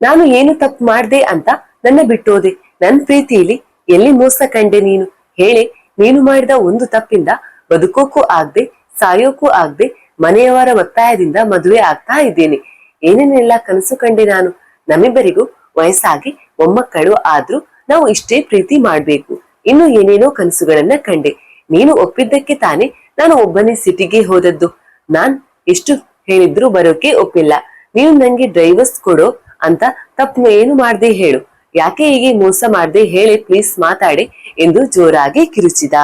ನಾನು ಏನು ತಪ್ಪು ಮಾಡ್ದೆ ಅಂತ ನನ್ನ ಬಿಟ್ಟೋದೆ. ನನ್ ಪ್ರೀತಿಲಿ ಎಲ್ಲಿ ಮೋಸ ಕಂಡೆ ನೀನು? ಹೇಳಿ, ನೀನು ಮಾಡಿದ ಒಂದು ತಪ್ಪಿಂದ ಬದುಕೋಕ್ಕೂ ಆಗ್ದೆ ಸಾಯೋಕ್ಕೂ ಆಗ್ದೆ, ಮನೆಯವರ ಒತ್ತಾಯದಿಂದ ಮದುವೆ ಆಗ್ತಾ ಇದ್ದೇನೆ. ಏನೇನೆಲ್ಲ ಕನಸು ಕಂಡೆ ನಾನು? ನಮ್ಮಿಬ್ಬರಿಗೂ ವಯಸ್ಸಾಗಿ ಮೊಮ್ಮಕ್ಕಳು ಆದ್ರೂ ನಾವು ಇಷ್ಟೇ ಪ್ರೀತಿ ಮಾಡ್ಬೇಕು. ಇನ್ನು ಏನೇನೋ ಕನಸುಗಳನ್ನ ಕಂಡೆ. ನೀನು ಒಪ್ಪಿದ್ದಕ್ಕೆ ತಾನೇ ನಾನು ಒಬ್ಬನೇ ಸಿಟಿಗೆ ಹೋದದ್ದು. ನಾನ್ ಎಷ್ಟು ಹೇಳಿದ್ರು ಬರೋಕೆ ಒಪ್ಪಿಲ್ಲ. ನೀನು ನಂಗೆ ಡ್ರೈವರ್ಸ್ ಕೊಡೋ ಅಂತ ತಪ್ಪು ಏನು ಮಾಡ್ದೆ ಹೇಳು. ಯಾಕೆ ಹೀಗೆ ಮೋಸ ಮಾಡ್ದೆ ಹೇಳಿ ಪ್ಲೀಸ್ ಮಾತಾಡಿ ಎಂದು ಜೋರಾಗಿ ಕಿರುಚಿದ.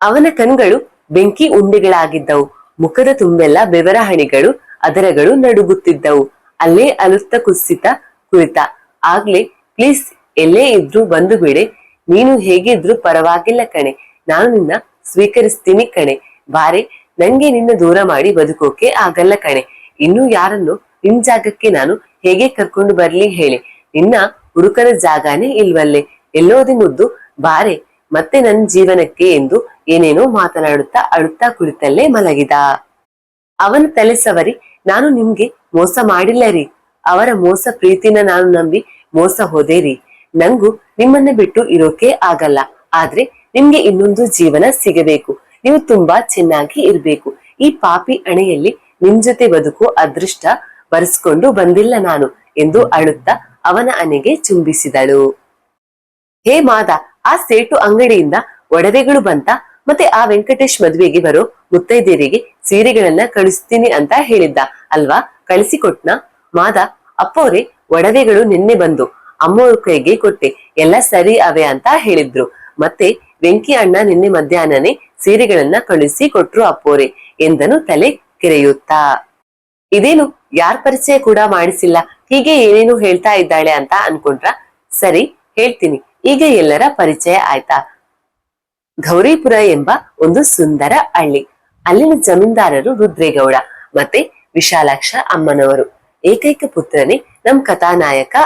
ಅವನ ಕಣ್ಗಳು ಬೆಂಕಿ ಉಂಡೆಗಳಾಗಿದ್ದವು. ಮುಖದ ತುಂಬೆಲ್ಲ ಬೆವರ ಹಣಿಗಳು ಅದರಗಳು ನಡುಗುತ್ತಿದ್ದವು. ಅಲ್ಲೇ ಅಲುತ್ತ ಕುಸಿತ ಕುಳಿತ. ಆಗ್ಲೇ ಪ್ಲೀಸ್ ಎಲ್ಲೇ ಇದ್ರು ಬಂದು ಬಿಡೆ. ನೀನು ಹೇಗಿದ್ರು ಪರವಾಗಿಲ್ಲ ಕಣೆ. ನಾನು ನಿನ್ನ ಸ್ವೀಕರಿಸ್ತೀನಿ ಕಣೆ. ಬಾರೆ, ನಂಗೆ ನಿನ್ನ ದೂರ ಮಾಡಿ ಬದುಕೋಕೆ ಆಗಲ್ಲ ಕಣೆ. ಇನ್ನು ಯಾರನ್ನು, ನಿನ್ ಜಾಗಕ್ಕೆ ನಾನು ಹೇಗೆ ಕರ್ಕೊಂಡು ಬರ್ಲಿ ಹೇಳಿ. ನಿನ್ನ ಹುಡುಕನ ಜಾಗನೇ ಇಲ್ವಲ್ಲೇ. ಎಲ್ಲೋದಿ ಮುದ್ದು, ಬಾರೆ, ಮತ್ತೆ ನನ್ನ ಜೀವನಕ್ಕೆ ಎಂದು ಏನೇನೋ ಮಾತನಾಡುತ್ತಾ ಅಳುತ್ತಾ ಕುಳಿತಲ್ಲೇ ಮಲಗಿದ. ಅವನ ತಲೆ ಸವರಿ, ನಾನು ನಿಮ್ಗೆ ಮೋಸ ಮಾಡಿಲ್ಲ ರೀ. ಅವರ ಮೋಸ ಪ್ರೀತಿನ ನಾನು ನಂಬಿ ಮೋಸ ಹೋದೆ ರೀ. ನಂಗೂ ನಿಮ್ಮನ್ನ ಬಿಟ್ಟು ಇರೋಕೆ ಆಗಲ್ಲ. ಆದ್ರೆ ನಿಮ್ಗೆ ಇನ್ನೊಂದು ಜೀವನ ಸಿಗಬೇಕು. ನೀವು ತುಂಬಾ ಚೆನ್ನಾಗಿ ಇರ್ಬೇಕು. ಈ ಪಾಪಿ ಅಣೆಯಲ್ಲಿ ನಿಮ್ ಜೊತೆ ಬದುಕು ಅದೃಷ್ಟ ಬರೆಸ್ಕೊಂಡು ಬಂದಿಲ್ಲ ನಾನು ಎಂದು ಅಳುತ್ತಾ ಅವನ ಅನೆಗೆ ಚುಂಬಿಸಿದಳು. ಹೇ ಮಾದ ಆ ಸೇಟು ಅಂಗಡಿಯಿಂದ ಒಡವೆಗಳು ಬಂತ? ಮತ್ತೆ ಆ ವೆಂಕಟೇಶ್ ಮದ್ವೆಗೆ ಬರೋ ಮುತ್ತೈದೇರಿಗೆ ಸೀರೆಗಳನ್ನ ಕಳಿಸ್ತೀನಿ ಅಂತ ಹೇಳಿದ್ದ. ಅಲ್ವಾ? ಕಳಿಸಿಕೊಟ್ನ? ಮಾದ ಅಪ್ಪೋರೆ, ಒಡವೆಗಳು ನಿನ್ನೆ ಬಂದು ಅಮ್ಮವ್ರ ಕೈಗೆ ಕೊಟ್ಟೆ. ಎಲ್ಲ ಸರಿ ಅವೆ ಅಂತ ಹೇಳಿದ್ರು. ಮತ್ತೆ ವೆಂಕಿ ಅಣ್ಣ ನಿನ್ನೆ ಮಧ್ಯಾಹ್ನನೆ ಸೀರೆಗಳನ್ನ ಕಳಿಸಿ ಕೊಟ್ರು ಅಪ್ಪೋರೆ ಎಂದನು ತಲೆ ಕೆರೆಯುತ್ತಾ. ಇದೇನು? ಯಾರ್ ಪರಿಚಯ ಕೂಡ ಮಾಡಿಸಿಲ್ಲ. ಹೀಗೆ ಏನೇನು ಹೇಳ್ತಾ ಇದ್ದಾಳೆ ಅಂತ ಅನ್ಕೊಂಡ್ರ, ಸರಿ, ಹೇಳ್ತೀನಿ. ಈಗ ಎಲ್ಲರ ಪರಿಚಯ ಆಯ್ತಾ? ಗೌರಿಪುರ ಎಂಬ ಒಂದು ಸುಂದರ ಹಳ್ಳಿ. ಅಲ್ಲಿನ ಜಮೀನ್ದಾರರು ರುದ್ರೇಗೌಡ ಮತ್ತೆ ವಿಶಾಲಾಕ್ಷ ಅಮ್ಮನವರು. ಏಕೈಕ ಪುತ್ರನೇ ನಮ್ ಕಥಾನಾಯಕ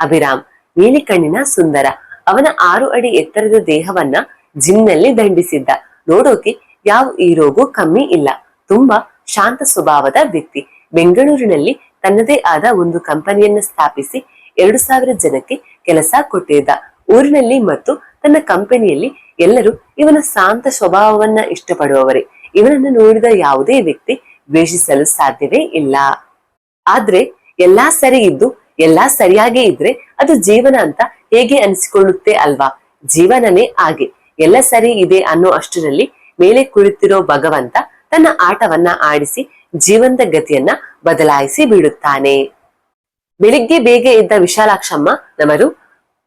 ಅಭಿರಾಮ್. ನೀಲಿ ಕಣ್ಣಿನ ಸುಂದರ. ಅವನ ಆರು ಅಡಿ ಎತ್ತರದ ದೇಹವನ್ನ ಜಿಮ್ನಲ್ಲಿ ದಂಡಿಸಿದ್ದ. ನೋಡೋಕೆ ಯಾವ ರೋಗು ಕಮ್ಮಿ ಇಲ್ಲ. ತುಂಬಾ ಶಾಂತ ಸ್ವಭಾವದ ವ್ಯಕ್ತಿ. ಬೆಂಗಳೂರಿನಲ್ಲಿ ತನ್ನದೇ ಆದ ಒಂದು ಕಂಪನಿಯನ್ನ ಸ್ಥಾಪಿಸಿ ಎರಡು ಸಾವಿರ ಜನಕ್ಕೆ ಕೆಲಸ ಕೊಟ್ಟಿದ್ದ. ಊರಿನಲ್ಲಿ ಮತ್ತು ತನ್ನ ಕಂಪನಿಯಲ್ಲಿ ಎಲ್ಲರೂ ಇವನ ಶಾಂತ ಸ್ವಭಾವವನ್ನ ಇಷ್ಟಪಡುವವರೇ. ಇವನನ್ನು ನೋಡಿದ ಯಾವುದೇ ವ್ಯಕ್ತಿ ದ್ವೇಷಿಸಲು ಸಾಧ್ಯವೇ ಇಲ್ಲ. ಆದ್ರೆ ಎಲ್ಲಾ ಸರಿ ಇದ್ದು, ಎಲ್ಲಾ ಸರಿಯಾಗೇ ಇದ್ರೆ ಅದು ಜೀವನ ಅಂತ ಹೇಗೆ ಅನಿಸಿಕೊಳ್ಳುತ್ತೆ ಅಲ್ವಾ? ಜೀವನನೇ ಹಾಗೆ. ಎಲ್ಲ ಸರಿ ಇದೆ ಅನ್ನೋ ಅಷ್ಟರಲ್ಲಿ ಮೇಲೆ ಕುಳಿತಿರೋ ಭಗವಂತ ತನ್ನ ಆಟವನ್ನ ಆಡಿಸಿ ಜೀವನದ ಗತಿಯನ್ನ ಬದಲಾಯಿಸಿ ಬಿಡುತ್ತಾನೆ. ಬೆಳಿಗ್ಗೆ ಬೇಗ ಎದ್ದ ವಿಶಾಲಾಕ್ಷಮ್ಮ ನಮರು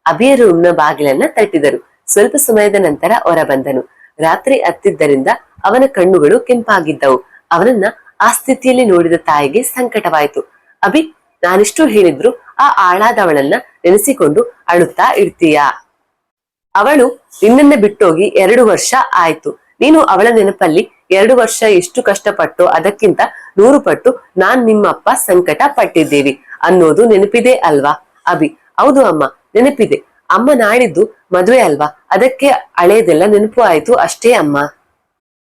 ಅಭಿಯ ರೂಮ್ನ ಬಾಗಿಲನ್ನ ತಟ್ಟಿದರು. ಸ್ವಲ್ಪ ಸಮಯದ ನಂತರ ಹೊರ ಬಂದನು ರಾತ್ರಿ ಹತ್ತಿದ್ದರಿಂದ ಅವನ ಕಣ್ಣುಗಳು ಕೆಂಪಾಗಿದ್ದವು. ಅವನನ್ನ ಆ ಸ್ಥಿತಿಯಲ್ಲಿ ನೋಡಿದ ತಾಯಿಗೆ ಸಂಕಟವಾಯಿತು. ಅಭಿ, ನಾನಿಷ್ಟು ಹೇಳಿದ್ರು ಆ ಆಳಾದವಳನ್ನ ನೆನೆಸಿಕೊಂಡು ಅಳುತ್ತಾ ಇರ್ತೀಯ? ಅವಳು ನಿನ್ನನ್ನ ಬಿಟ್ಟೋಗಿ ಎರಡು ವರ್ಷ ಆಯ್ತು. ನೀನು ಅವಳ ನೆನಪಲ್ಲಿ ಎರಡು ವರ್ಷ ಎಷ್ಟು ಕಷ್ಟಪಟ್ಟು ಅದಕ್ಕಿಂತ ನೂರು ಪಟ್ಟು ನಾನ್ ನಿಮ್ಮಪ್ಪ ಸಂಕಟ ಪಟ್ಟಿದ್ದೇವೆ ಅನ್ನೋದು ನೆನಪಿದೆ ಅಲ್ವಾ? ಅಭಿ, ಹೌದು ಅಮ್ಮ, ನೆನಪಿದೆ. ಅಮ್ಮ ನಾಡಿದ್ದು ಮದುವೆ ಅಲ್ವಾ? ಅದಕ್ಕೆ ಹಳೇದೆಲ್ಲ ನೆನಪು ಆಯ್ತು ಅಷ್ಟೇ ಅಮ್ಮ.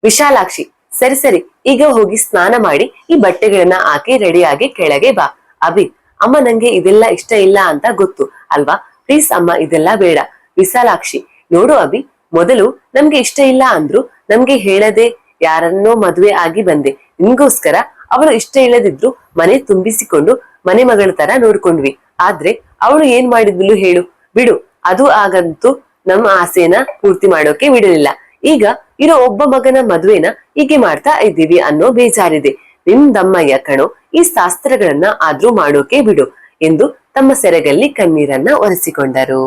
ವಿಶಾಲಾಕ್ಷಿ, ಸರಿ ಸರಿ, ಈಗ ಹೋಗಿ ಸ್ನಾನ ಮಾಡಿ ಈ ಬಟ್ಟೆಗಳನ್ನ ಹಾಕಿ ರೆಡಿಯಾಗಿ ಕೆಳಗೆ ಬಾ. ಅಭಿ, ಅಮ್ಮ ನಂಗೆ ಇದೆಲ್ಲ ಇಷ್ಟ ಇಲ್ಲ ಅಂತ ಗೊತ್ತು ಅಲ್ವಾ? ಪ್ಲೀಸ್ ಅಮ್ಮ, ಇದೆಲ್ಲ ಬೇಡ. ವಿಶಾಲಾಕ್ಷಿ, ನೋಡು ಅಭಿ, ಮೊದಲು ನಮ್ಗೆ ಇಷ್ಟ ಇಲ್ಲ ಅಂದ್ರು ನಮ್ಗೆ ಹೇಳದೆ ಯಾರನ್ನೋ ಮದುವೆ ಆಗಿ ಬಂದೆ. ನಿಮಗೋಸ್ಕರ ಅವಳು ಇಷ್ಟ ಇಲ್ಲದಿದ್ರು ಮನೆ ತುಂಬಿಸಿಕೊಂಡು ಮನೆ ಮಗಳ ತರ ನೋಡ್ಕೊಂಡ್ವಿ. ಆದ್ರೆ ಅವಳು ಏನ್ ಮಾಡಿದ್ಲು ಹೇಳು. ಬಿಡು, ಅದು ಆಗಂತೂ ನಮ್ಮ ಆಸೆನ ಪೂರ್ತಿ ಮಾಡೋಕೆ ಬಿಡಲಿಲ್ಲ. ಈಗ ಇರೋ ಒಬ್ಬ ಮಗನ ಮದುವೆನ ಹೀಗೆ ಮಾಡ್ತಾ ಇದ್ದೀವಿ ಅನ್ನೋ ಬೇಜಾರಿದೆ. ನಿಮ್ ದಮ್ಮಯ್ಯ ಕಣೋ, ಈ ಶಾಸ್ತ್ರಗಳನ್ನ ಆದ್ರೂ ಮಾಡೋಕೆ ಬಿಡು ಎಂದು ತಮ್ಮ ಸೆರಗಲ್ಲಿ ಕಣ್ಣೀರನ್ನ ಒರೆಸಿಕೊಂಡರು.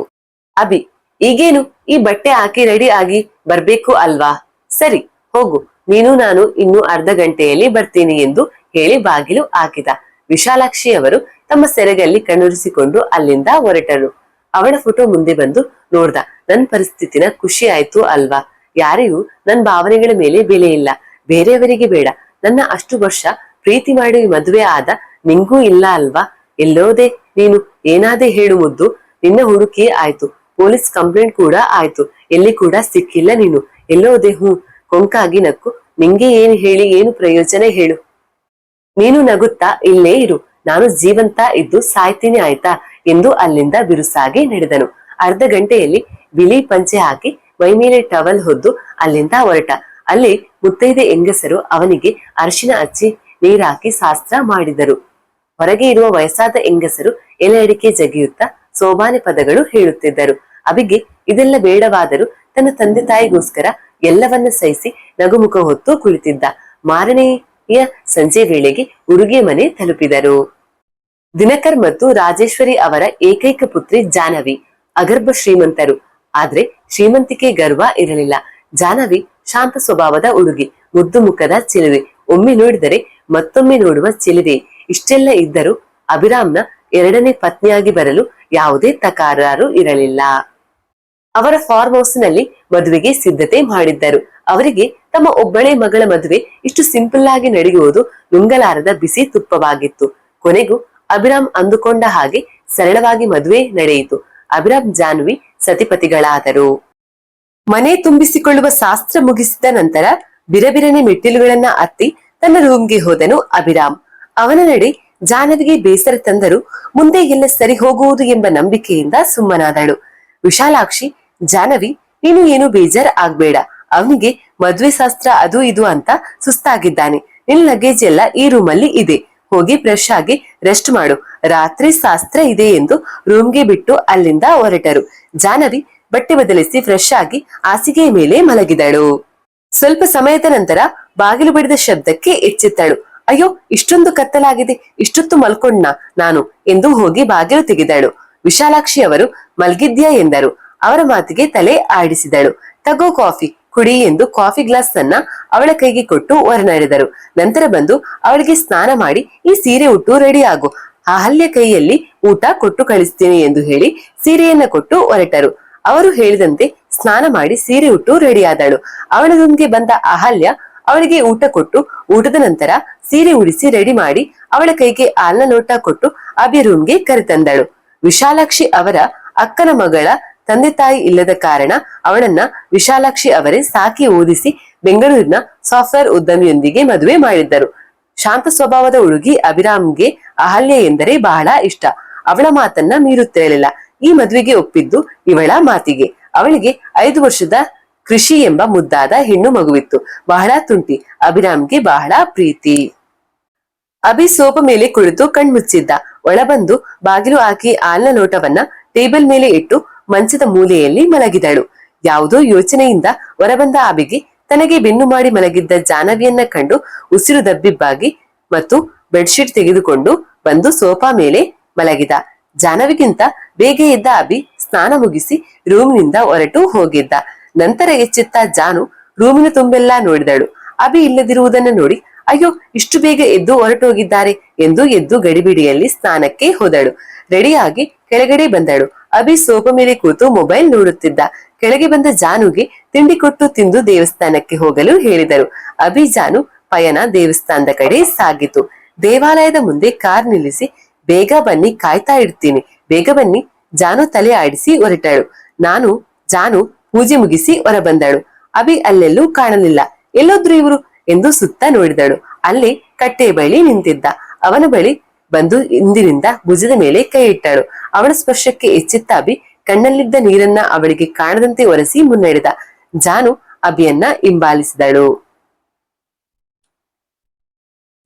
ಅಭಿ, ಈಗೇನು? ಈ ಬಟ್ಟೆ ಹಾಕಿ ರೆಡಿ ಆಗಿ ಬರ್ಬೇಕು ಅಲ್ವಾ? ಸರಿ, ಹೋಗು. ನೀನು ನಾನು ಇನ್ನು ಅರ್ಧ ಗಂಟೆಯಲ್ಲಿ ಬರ್ತೀನಿ ಎಂದು ಹೇಳಿ ಬಾಗಿಲು ಹಾಕಿದ. ವಿಶಾಲಾಕ್ಷಿ ಅವರು ತಮ್ಮ ಸೆರೆಗಲ್ಲಿ ಕಣ್ಣುರಿಸಿಕೊಂಡು ಅಲ್ಲಿಂದ ಹೊರಟರು. ಅವಳ ಫೋಟೋ ಮುಂದೆ ಬಂದು ನೋಡ್ದ, ನನ್ ಪರಿಸ್ಥಿತಿನ ಖುಷಿ ಆಯ್ತು ಅಲ್ವಾ? ಯಾರಿಗೂ ನನ್ ಭಾವನೆಗಳ ಮೇಲೆ ಬೆಲೆ ಇಲ್ಲ. ಬೇರೆಯವರಿಗೆ ಬೇಡ. ನನ್ನ ಅಷ್ಟು ವರ್ಷ ಪ್ರೀತಿ ಮಾಡಿ ಮದುವೆ ಆದ ನಿಂಗೂ ಇಲ್ಲ ಅಲ್ವಾ? ಎಲ್ಲೋದೆ, ನೀನು ಏನಾದೆ ಹೇಳು ಮುದ್ದು. ನಿನ್ನ ಹುಡುಕಿ ಆಯ್ತು. ಪೊಲೀಸ್ ಕಂಪ್ಲೇಂಟ್ ಕೂಡ ಆಯ್ತು. ಎಲ್ಲಿ ಕೂಡ ಸಿಕ್ಕಿಲ್ಲ ನೀನು. ಎಲ್ಲೋದೆ ಹ್ಞೂ. ಕೊಂಕಾಗಿ ನಕ್ಕು. ನಿಂಗೆ ಏನು ಹೇಳಿ, ಏನು ಪ್ರಯೋಜನ ಹೇಳು. ನೀನು ನಗುತ್ತಾ, ಇಲ್ಲೇ ಇರು. ನಾನು ಜೀವಂತ ಇದ್ದು ಸಾಯ್ತೀನಿ ಆಯ್ತಾ ಎಂದು ಅಲ್ಲಿಂದ ಬಿರುಸಾಗಿ ನಡೆದನು. ಅರ್ಧ ಗಂಟೆಯಲ್ಲಿ ಬಿಳಿ ಪಂಚೆ ಹಾಕಿ ಮೈಮೇಲೆ ಟವಲ್ ಹೊದ್ದು ಅಲ್ಲಿಂದ ಹೊರಟ. ಅಲ್ಲಿ ಮುತ್ತೈದೆ ಹೆಂಗಸರು ಅವನಿಗೆ ಅರಿಶಿನ ಹಚ್ಚಿ ನೀರಾಕಿ ಶಾಸ್ತ್ರ ಮಾಡಿದರು. ಹೊರಗೆ ಇರುವ ವಯಸ್ಸಾದ ಹೆಂಗಸರು ಎಲೆ ಅಡಿಕೆ ಜಗಿಯುತ್ತಾ ಸೋಬಾನೆ ಪದಗಳು ಹೇಳುತ್ತಿದ್ದರು. ಅಬಿಗೆ ಇದೆಲ್ಲ ಬೇಡವಾದರೂ ತನ್ನ ತಂದೆ ತಾಯಿಗೋಸ್ಕರ ಎಲ್ಲವನ್ನ ಸಹಿಸಿ ನಗುಮುಖ ಹೊತ್ತು ಕುಳಿತಿದ್ದ ಮಾರನೆಯ ಸಂಜೆ ವೇಳೆಗೆ ಉಡುಗೆ ಮನೆ ತಲುಪಿದರು. ದಿನಕರ್ ಮತ್ತು ರಾಜೇಶ್ವರಿ ಅವರ ಏಕೈಕ ಪುತ್ರಿ ಜಾನವಿ ಅಗರ್ಭ ಶ್ರೀಮಂತರು. ಆದ್ರೆ ಶ್ರೀಮಂತಿಕೆ ಗರ್ವ ಇರಲಿಲ್ಲ. ಜಾನವಿ ಶಾಂತ ಸ್ವಭಾವದ ಉಡುಗೆ, ಮುದ್ದು ಮುಖದ ಚಿಲುವೆ, ಒಮ್ಮೆ ನೋಡಿದರೆ ಮತ್ತೊಮ್ಮೆ ನೋಡುವ ಚಿಲುವೆ. ಇಷ್ಟೆಲ್ಲ ಇದ್ದರೂ ಅಭಿರಾಮ್ನ ಎರಡನೇ ಪತ್ನಿಯಾಗಿ ಬರಲು ಯಾವುದೇ ತಕರಾರು ಇರಲಿಲ್ಲ. ಅವರ ಫಾರ್ಮ್ ಹೌಸ್ನಲ್ಲಿ ಮದುವೆಗೆ ಸಿದ್ಧತೆ ಮಾಡಿದ್ದರು. ಅವರಿಗೆ ತಮ್ಮ ಒಬ್ಬಳೇ ಮಗಳ ಮದುವೆ ಇಷ್ಟು ಸಿಂಪಲ್ ಆಗಿ ನಡೆಯುವುದು ನುಂಗಲಾರದ ಬಿಸಿ ತುಪ್ಪವಾಗಿತ್ತು. ಕೊನೆಗೂ ಅಭಿರಾಮ್ ಅಂದುಕೊಂಡ ಹಾಗೆ ಸರಳವಾಗಿ ಮದುವೆ ನಡೆಯಿತು. ಅಭಿರಾಮ್ ಜಾನ್ವಿ ಸತಿಪತಿಗಳಾದರು. ಮನೆ ತುಂಬಿಸಿಕೊಳ್ಳುವ ಶಾಸ್ತ್ರ ಮುಗಿಸಿದ ನಂತರ ಬಿರಬಿರನೆ ಮೆಟ್ಟಿಲುಗಳನ್ನ ಅತ್ತಿ ತನ್ನ ರೂಮ್ಗೆ ಹೋದನು ಅಭಿರಾಮ್. ಅವನ ನಡೆ ಜಾನವಿಗೆ ಬೇಸರ ತಂದರು ಮುಂದೆ ಎಲ್ಲ ಸರಿ ಹೋಗುವುದು ಎಂಬ ನಂಬಿಕೆಯಿಂದ ಸುಮ್ಮನಾದಳು. ವಿಶಾಲಾಕ್ಷಿ ಜಾನವಿ ನೀನು ಏನು ಬೇಜಾರ್ ಆಗ್ಬೇಡ. ಅವನಿಗೆ ಮದ್ವೆ ಶಾಸ್ತ್ರ ಅದು ಇದು ಅಂತ ಸುಸ್ತಾಗಿದ್ದಾನೆ. ನಿನ್ ಲಗೇಜ್ ಎಲ್ಲ ಈ ರೂಮಲ್ಲಿ ಇದೆ. ಹೋಗಿ ಫ್ರೆಶ್ ಆಗಿ ರೆಸ್ಟ್ ಮಾಡು. ರಾತ್ರಿ ಶಾಸ್ತ್ರ ಇದೆ ಎಂದು ರೂಮ್ಗೆ ಬಿಟ್ಟು ಅಲ್ಲಿಂದ ಹೊರಟರು. ಜಾನವಿ ಬಟ್ಟೆ ಬದಲಿಸಿ ಫ್ರೆಶ್ ಆಗಿ ಹಾಸಿಗೆಯ ಮೇಲೆ ಮಲಗಿದಳು. ಸ್ವಲ್ಪ ಸಮಯದ ನಂತರ ಬಾಗಿಲು ಬಿಡಿದ ಶಬ್ದಕ್ಕೆ ಎಚ್ಚೆತ್ತಳು. ಅಯ್ಯೋ, ಇಷ್ಟೊಂದು ಕತ್ತಲಾಗಿದೆ. ಇಷ್ಟೊತ್ತು ಮಲ್ಕೊಂಡ್ನಾ ನಾನು? ಎಂದು ಹೋಗಿ ಬಾಗಿಲು ತೆಗೆದಳು. ವಿಶಾಲಾಕ್ಷಿ ಅವರು, ಮಲ್ಗಿದ್ಯಾ? ಎಂದರು. ಅವರ ಮಾತಿಗೆ ತಲೆ ಆಡಿಸಿದಳು. ತಗೋ ಕಾಫಿ, ಕುಡಿ ಎಂದು ಕಾಫಿ ಗ್ಲಾಸ್ ಅನ್ನ ಅವಳ ಕೈಗೆ ಕೊಟ್ಟು ಹೊರನಡೆದರು. ನಂತರ ಬಂದು ಅವಳಿಗೆ ಸ್ನಾನ ಮಾಡಿ ಈ ಸೀರೆ ಉಟ್ಟು ರೆಡಿ ಆಗು. ಅಹಲ್ಯ ಕೈಯಲ್ಲಿ ಊಟ ಕೊಟ್ಟು ಕಳಿಸ್ತೀನಿ ಎಂದು ಹೇಳಿ ಸೀರೆಯನ್ನ ಕೊಟ್ಟು ಹೊರಟರು. ಅವರು ಹೇಳಿದಂತೆ ಸ್ನಾನ ಮಾಡಿ ಸೀರೆ ಉಟ್ಟು ರೆಡಿಯಾದಳು ಅವಳ ರೂಮ್ಗೆ ಬಂದ ಅಹಲ್ಯ ಅವಳಿಗೆ ಊಟ ಕೊಟ್ಟು ಊಟದ ನಂತರ ಸೀರೆ ಉಡಿಸಿ ರೆಡಿ ಮಾಡಿ ಅವಳ ಕೈಗೆ ಆಲ್ನ ಲೋಟ ಕೊಟ್ಟು ಅಭಿ ರೂಮ್ಗೆ ಕರೆತಂದಳು. ವಿಶಾಲಾಕ್ಷಿ ಅವರ ಅಕ್ಕನ ಮಗಳ ತಂದೆ ತಾಯಿ ಇಲ್ಲದ ಕಾರಣ ಅವಳನ್ನ ವಿಶಾಲಾಕ್ಷಿ ಅವರೇ ಸಾಕಿ ಓದಿಸಿ ಬೆಂಗಳೂರಿನ ಸಾಫ್ಟ್ವೇರ್ ಉದ್ಯಮಿಯೊಂದಿಗೆ ಮದುವೆ ಮಾಡಿದ್ದರು. ಶಾಂತ ಸ್ವಭಾವದ ಹುಡುಗಿ ಅಭಿರಾಮ್ಗೆ ಅಹಲ್ಯ ಎಂದರೆ ಬಹಳ ಇಷ್ಟ. ಅವಳ ಮಾತನ್ನ ಮೀರುತ್ತಿರಲಿಲ್ಲ ಈ ಮದುವೆಗೆ ಒಪ್ಪಿದ್ದು ಇವಳ ಮಾತಿಗೆ. ಅವಳಿಗೆ ಐದು ವರ್ಷದ ಕೃಷಿ ಎಂಬ ಮುದ್ದಾದ ಹೆಣ್ಣು ಮಗುವಿತ್ತು. ಬಹಳ ತುಂಟಿ. ಅಭಿರಾಮ್ಗೆ ಬಹಳ ಪ್ರೀತಿ. ಅಭಿ ಸೋಪ ಮೇಲೆ ಕುಳಿತು ಕಣ್ಮುಚ್ಚಿದ್ದ. ಒಳಬಂದು ಬಾಗಿಲು ಹಾಕಿ ಆಲ್ನ ಲೋಟವನ್ನ ಟೇಬಲ್ ಮೇಲೆ ಇಟ್ಟು ಮಂಚದ ಮೂಲೆಯಲ್ಲಿ ಮಲಗಿದಳು. ಯಾವುದೋ ಯೋಚನೆಯಿಂದ ಹೊರಬಂದ ಆಬಿಗೆ ತನಗೆ ಬೆನ್ನು ಮಾಡಿ ಮಲಗಿದ್ದ ಜಾನವಿಯನ್ನ ಕಂಡು ಉಸಿರು ದಬ್ಬಿಬ್ಬಾಗಿ ಮತ್ತು ಬೆಡ್ಶೀಟ್ ತೆಗೆದುಕೊಂಡು ಬಂದು ಸೋಫಾ ಮೇಲೆ ಮಲಗಿದ. ಜಾನವಿಗಿಂತ ಬೇಗ ಎದ್ದ ಅಭಿ ಸ್ನಾನ ಮುಗಿಸಿ ರೂಮ್ನಿಂದ ಹೊರಟು ಹೋಗಿದ್ದ. ನಂತರ ಎಚ್ಚೆತ್ತ ಜಾನು ರೂಮಿನ ತುಂಬೆಲ್ಲ ನೋಡಿದಳು. ಅಭಿ ಇಲ್ಲದಿರುವುದನ್ನ ನೋಡಿ ಅಯ್ಯೋ, ಇಷ್ಟು ಬೇಗ ಎದ್ದು ಹೊರಟೋಗಿದ್ದಾರೆ ಎಂದು ಎದ್ದು ಗಡಿಬಿಡಿಯಲ್ಲಿ ಸ್ನಾನಕ್ಕೆ ಹೋದಳು. ರೆಡಿಯಾಗಿ ಕೆಳಗಡೆ ಬಂದಳು. ಅಭಿ ಸೋಪ ಮೇಲೆ ಕೂತು ಮೊಬೈಲ್ ನೋಡುತ್ತಿದ್ದ. ಕೆಳಗೆ ಬಂದ ಜಾನುಗೆ ತಿಂಡಿ ಕೊಟ್ಟು ತಿಂದು ದೇವಸ್ಥಾನಕ್ಕೆ ಹೋಗಲು ಹೇಳಿದರು. ಅಭಿ ಜಾನು ಪಯಣ ದೇವಸ್ಥಾನದ ಕಡೆ ಸಾಗಿತು. ದೇವಾಲಯದ ಮುಂದೆ ಕಾರ್ ನಿಲ್ಲಿಸಿ, ಬೇಗ ಬನ್ನಿ ಕಾಯ್ತಾ ಇರ್ತೀನಿ. ಬೇಗ ಬನ್ನಿ, ಜಾನು ತಲೆ ಆಡಿಸಿ ಹೊರಟಳು. ನಾನು, ಜಾನು ಪೂಜೆ ಮುಗಿಸಿ ಹೊರಬಂದಳು. ಅಭಿ ಅಲ್ಲೆಲ್ಲೂ ಕಾಣಲಿಲ್ಲ. ಎಲ್ಲೋದ್ರು ಇವರು? ಎಂದು ಸುತ್ತ ನೋಡಿದಳು. ಅಲ್ಲಿ ಕಟ್ಟೆ ಬಳಿ ನಿಂತಿದ್ದ. ಅವನ ಬಳಿ ಬಂದು ಇಂದಿನಿಂದ ಭುಜದ ಮೇಲೆ ಕೈ ಇಟ್ಟಳು. ಅವಳ ಸ್ಪರ್ಶಕ್ಕೆ ಎಚ್ಚೆತ್ತಾಬಿ ಕಣ್ಣಲ್ಲಿದ್ದ ನೀರನ್ನ ಅವಳಿಗೆ ಕಾಣದಂತೆ ಒರೆಸಿ ಮುನ್ನಡೆದ. ಜಾನು ಅಭಿಯನ್ನ ಹಿಂಬಾಲಿಸಿದಳು.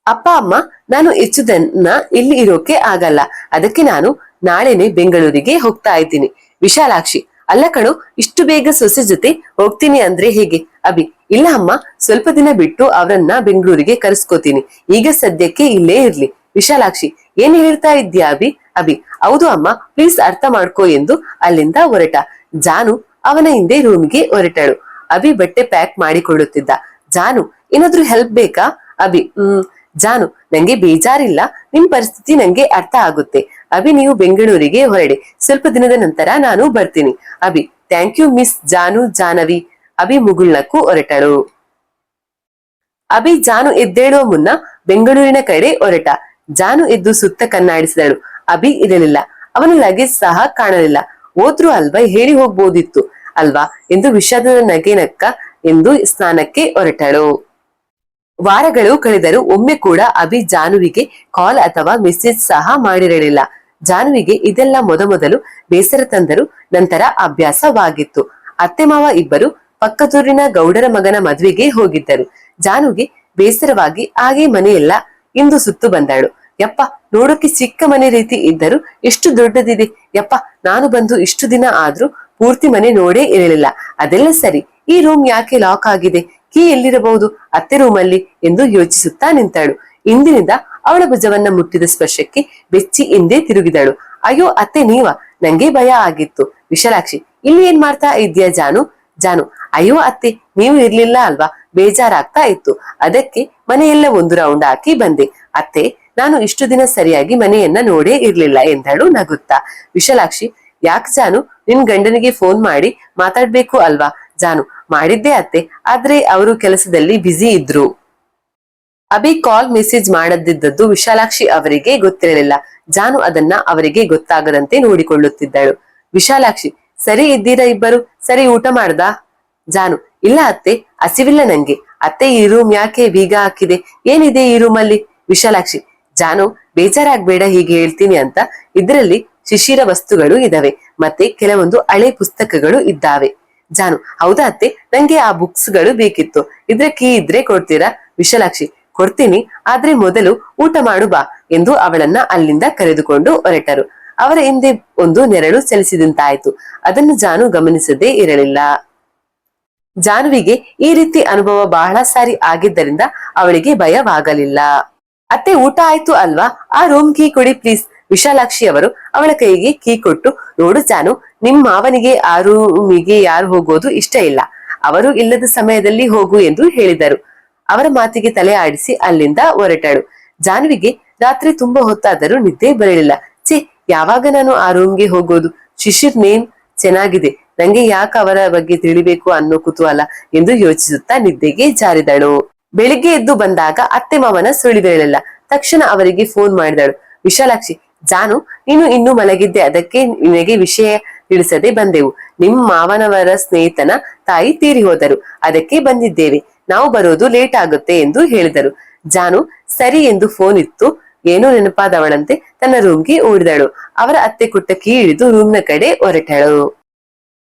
ಅಪ್ಪ, ಅಮ್ಮ, ನಾನು ಹೆಚ್ಚುದನ್ನ ಇಲ್ಲಿ ಇರೋಕೆ ಆಗಲ್ಲ. ಅದಕ್ಕೆ ನಾನು ನಾಳೆನೆ ಬೆಂಗಳೂರಿಗೆ ಹೋಗ್ತಾ ಇದ್ದೀನಿ. ವಿಶಾಲಾಕ್ಷಿ ಅಲ್ಲ ಕಣು, ಇಷ್ಟು ಬೇಗ ಸೊಸೆ ಜೊತೆ ಹೋಗ್ತೀನಿ ಅಂದ್ರೆ ಹೇಗೆ? ಅಭಿ, ಇಲ್ಲ ಅಮ್ಮ, ಸ್ವಲ್ಪ ದಿನ ಬಿಟ್ಟು ಅವರನ್ನ ಬೆಂಗಳೂರಿಗೆ ಕರೆಸ್ಕೋತೀನಿ. ಈಗ ಸದ್ಯಕ್ಕೆ ಇಲ್ಲೇ ಇರ್ಲಿ. ವಿಶಾಲಾಕ್ಷಿ, ಏನ್ ಹೇಳ್ತಾ ಇದ್ಯಾ ಅಭಿ? ಅಭಿ, ಹೌದು ಅಮ್ಮ ಪ್ಲೀಸ್ ಅರ್ಥ ಮಾಡ್ಕೋ ಎಂದು ಅಲ್ಲಿಂದ ಹೊರಟ. ಜಾನು ಅವನ ಹಿಂದೆ ರೂಮ್ಗೆ ಹೊರಟಳು. ಅಭಿ ಬಟ್ಟೆ ಪ್ಯಾಕ್ ಮಾಡಿಕೊಳ್ಳುತ್ತಿದ್ದ. ಜಾನು, ಏನಾದ್ರೂ ಹೆಲ್ಪ್ ಬೇಕಾ? ಅಭಿ, ಹ್ಮ್, ಜಾನು, ನಂಗೆ ಬೇಜಾರಿಲ್ಲ. ನಿಮ್ ಪರಿಸ್ಥಿತಿ ನಂಗೆ ಅರ್ಥ ಆಗುತ್ತೆ. ಅಭಿ ನೀವು ಬೆಂಗಳೂರಿಗೆ ಹೊರಡಿ. ಸ್ವಲ್ಪ ದಿನದ ನಂತರ ನಾನು ಬರ್ತೀನಿ. ಅಭಿ ಥ್ಯಾಂಕ್ ಯು ಮಿಸ್ ಜಾನು, ಜಾನವಿ. ಅಭಿ ಮುಗುಳ್ನಕ್ಕೂ ಹೊರಟಳು. ಅಭಿ, ಜಾನು ಎದ್ದೇಳುವ ಮುನ್ನ ಬೆಂಗಳೂರಿನ ಕಡೆ ಹೊರಟ. ಜಾನು ಎದ್ದು ಸುತ್ತ ಕಣ್ಣಾಡಿಸಿದಳು. ಅಭಿ ಇರಲಿಲ್ಲ. ಅವನ ಲಗೇಜ್ ಸಹ ಕಾಣಲಿಲ್ಲ. ಹೋದ್ರು ಅಲ್ವಾ ಹೇಳಿ ಹೋಗ್ಬೋದಿತ್ತು. ಅಲ್ವಾ? ಎಂದು ವಿಷಾದದ ನಗೆ ನಕ್ಕ ಎಂದು ಸ್ನಾನಕ್ಕೆ ಹೊರಟಳು. ವಾರಗಳು ಕಳೆದರೂ ಒಮ್ಮೆ ಕೂಡ ಅಭಿ ಜಾನುವಿಗೆ ಕಾಲ್ ಅಥವಾ ಮೆಸೇಜ್ ಸಹ ಮಾಡಿರಲಿಲ್ಲ. ಜಾನುವಿಗೆ ಇದೆಲ್ಲ ಮೊದಮೊದಲು ಬೇಸರ ತಂದರು ನಂತರ ಅಭ್ಯಾಸವಾಗಿತ್ತು. ಅತ್ತೆ ಮಾವ ಇಬ್ಬರು ಪಕ್ಕದೂರಿನ ಗೌಡರ ಮಗನ ಮದುವೆಗೆ ಹೋಗಿದ್ದರು. ಜಾನುಗೆ ಬೇಸರವಾಗಿ, ಹಾಗೆ ಮನೆಯೆಲ್ಲ, ಇಂದು ಸುತ್ತು ಬಂದಳು. ಯಪ್ಪ, ನೋಡೋಕೆ ಚಿಕ್ಕ ಮನೆ ರೀತಿ ಇದ್ದರೂ ಎಷ್ಟು ದೊಡ್ಡದಿದೆ. ಯಪ್ಪ, ನಾನು ಬಂದು ಇಷ್ಟು ದಿನ ಆದ್ರೂ ಪೂರ್ತಿ ಮನೆ ನೋಡೇ ಇರಲಿಲ್ಲ. ಅದೆಲ್ಲ ಸರಿ. ಈ ರೂಮ್ ಯಾಕೆ ಲಾಕ್ ಆಗಿದೆ? ಕೀ ಎಲ್ಲಿರಬಹುದು? ಅತ್ತೆ ರೂಮಲ್ಲಿ ಎಂದು ಯೋಚಿಸುತ್ತಾ ನಿಂತಾಳು. ಇಂದಿನಿಂದ ಅವಳ ಭುಜವನ್ನ ಮುಟ್ಟಿದ ಸ್ಪರ್ಶಕ್ಕೆ ಬೆಚ್ಚಿ ಎಂದೇ ತಿರುಗಿದಳು. ಅಯ್ಯೋ ಅತ್ತೆ ನೀವ, ನಂಗೆ ಭಯ ಆಗಿತ್ತು. ವಿಶಾಲಾಕ್ಷಿ, ಇಲ್ಲಿ ಏನ್ ಮಾಡ್ತಾ ಇದ್ಯಾ ಜಾನು? ಜಾನು, ಅಯ್ಯೋ ಅತ್ತೆ, ನೀವು ಇರ್ಲಿಲ್ಲ ಅಲ್ವಾ? ಬೇಜಾರಾಗ್ತಾ ಇತ್ತು. ಅದಕ್ಕೆ ಮನೆಯೆಲ್ಲ ಒಂದು ರೌಂಡ್ ಹಾಕಿ ಬಂದೆ. ಅತ್ತೆ, ನಾನು ಇಷ್ಟು ದಿನ ಸರಿಯಾಗಿ ಮನೆಯನ್ನ ನೋಡೇ ಇರ್ಲಿಲ್ಲ ಎಂದಳು ನಗುತ್ತಾ. ವಿಶಾಲಾಕ್ಷಿ, ಯಾಕೆ ಜಾನು, ನಿನ್ ಗಂಡನಿಗೆ ಫೋನ್ ಮಾಡಿ ಮಾತಾಡ್ಬೇಕು ಅಲ್ವಾ? ಜಾನು ಮಾಡಿದ್ದೆ ಅತ್ತೆ. ಆದ್ರೆ ಅವರು ಕೆಲಸದಲ್ಲಿ ಬ್ಯುಸಿ ಇದ್ರು. ಅಭಿ ಕಾಲ್ ಮೆಸೇಜ್ ಮಾಡದಿದ್ದದ್ದು ವಿಶಾಲಾಕ್ಷಿ ಅವರಿಗೆ ಗೊತ್ತಿರಲಿಲ್ಲ. ಜಾನು ಅದನ್ನ ಅವರಿಗೆ ಗೊತ್ತಾಗದಂತೆ ನೋಡಿಕೊಳ್ಳುತ್ತಿದ್ದಳು. ವಿಶಾಲಾಕ್ಷಿ, ಸರಿ ಇದ್ದೀರಾ ಇಬ್ಬರು? ಸರಿ, ಊಟ ಮಾಡ್ದ? ಜಾನು, ಇಲ್ಲ ಅತ್ತೆ, ಹಸಿವಿಲ್ಲ ನಂಗೆ. ಅತ್ತೆ, ಈ ರೂಮ್ ಯಾಕೆ ಬೀಗ ಹಾಕಿದೆ? ಏನಿದೆ ಈ ರೂಮಲ್ಲಿ ವಿಶಾಲಾಕ್ಷಿ, ಜಾನು, ಬೇಜಾರಾಗ್ಬೇಡ ಹೀಗೆ ಹೇಳ್ತೀನಿ ಅಂತ. ಇದರಲ್ಲಿ ಶಿಶಿರ ವಸ್ತುಗಳು ಇದಾವೆ. ಮತ್ತೆ ಕೆಲವೊಂದು ಹಳೆ ಪುಸ್ತಕಗಳು ಇದ್ದಾವೆ. ಜಾನು, ಹೌದಾ ಅತ್ತೆ? ನಂಗೆ ಆ ಬುಕ್ಸ್ಗಳು ಬೇಕಿತ್ತು. ಇದ್ರೆ ಕೀ ಇದ್ರೆ ಕೊಡ್ತೀರಾ? ವಿಶಾಲಾಕ್ಷಿ, ಕೊಡ್ತೀನಿ. ಆದ್ರೆ ಮೊದಲು ಊಟ ಮಾಡು ಬಾ ಎಂದು ಅವಳನ್ನ ಅಲ್ಲಿಂದ ಕರೆದುಕೊಂಡು ಹೊರಟರು. ಅವರ ಹಿಂದೆ ಒಂದು ನೆರಳು ಚಲಿಸಿದಂತಾಯ್ತು ಅದನ್ನು ಜಾನು ಗಮನಿಸದೇ ಇರಲಿಲ್ಲ. ಜಾನುವಿಗೆ ಈ ರೀತಿ ಅನುಭವ ಬಹಳ ಸಾರಿ ಆಗಿದ್ದರಿಂದ ಅವಳಿಗೆ ಭಯವಾಗಲಿಲ್ಲ. ಅತ್ತೆ, ಊಟ ಆಯ್ತು ಅಲ್ವಾ? ಆ ರೂಮ್ ಕೀ ಕೊಡಿ ಪ್ಲೀಸ್ ವಿಶಾಲಾಕ್ಷಿ ಅವರು ಅವಳ ಕೈಗೆ ಕೀ ಕೊಟ್ಟು, ನೋಡು ಜಾನು, ನಿಮ್ ಮಾವನಿಗೆ ಆ ರೂಮಿಗೆ ಯಾರು ಹೋಗೋದು ಇಷ್ಟ ಇಲ್ಲ. ಅವರು ಇಲ್ಲದ ಸಮಯದಲ್ಲಿ ಹೋಗು ಎಂದು ಹೇಳಿದರು. ಅವರ ಮಾತಿಗೆ ತಲೆ ಆಡಿಸಿ ಅಲ್ಲಿಂದ ಹೊರಟಳು. ಜಾನ್ವಿಗೆ ರಾತ್ರಿ ತುಂಬಾ ಹೊತ್ತಾದರೂ ನಿದ್ದೆ ಬರಲಿಲ್ಲ. ಛೇ, ಯಾವಾಗ ನಾನು ಆ ರೂಮ್ಗೆ ಹೋಗೋದು? ಶಿಶಿರ್ ನೇಮ್ ಚೆನ್ನಾಗಿದೆ. ನಂಗೆ ಯಾಕೆ ಅವರ ಬಗ್ಗೆ ತಿಳಿಬೇಕು ಅನ್ನೋ ಕುತೂಹಲ ಎಂದು ಯೋಚಿಸುತ್ತಾ ನಿದ್ದೆಗೆ ಜಾರಿದಳು. ಬೆಳಿಗ್ಗೆ ಎದ್ದು ಬಂದಾಗ ಅತ್ತೆ ಮಾವನ ಸುಳಿದಿರಲಿಲ್ಲ ತಕ್ಷಣ ಅವರಿಗೆ ಫೋನ್ ಮಾಡಿದಳು. ವಿಶಾಲಾಕ್ಷಿ ಜಾನು, ನೀನು ಇನ್ನೂ ಮಲಗಿದ್ದೆ, ಅದಕ್ಕೆ ನಿನಗೆ ವಿಷಯ ತಿಳಿಸದೆ ಬಂದೆವು. ನಿಮ್ಮ ಮಾವನವರ ಸ್ನೇಹಿತನ ತಾಯಿ ತೀರಿ ಹೋದರು. ಅದಕ್ಕೆ ಬಂದಿದ್ದೇವೆ. ನಾವು ಬರೋದು ಲೇಟ್ ಆಗುತ್ತೆ ಎಂದು ಹೇಳಿದರು. ಜಾನು, ಸರಿ ಎಂದು ಫೋನ್ ಇತ್ತು. ಏನೋ ನೆನಪಾದವಳಂತೆ ತನ್ನ ರೂಮ್ಗೆ ಓಡಿದಳು. ಅವರ ಅತ್ತೆ ಕುಟ್ಟ ಕೀ ಹಿಡಿದು ರೂಮ್ನ ಕಡೆ ಹೊರಟಳು.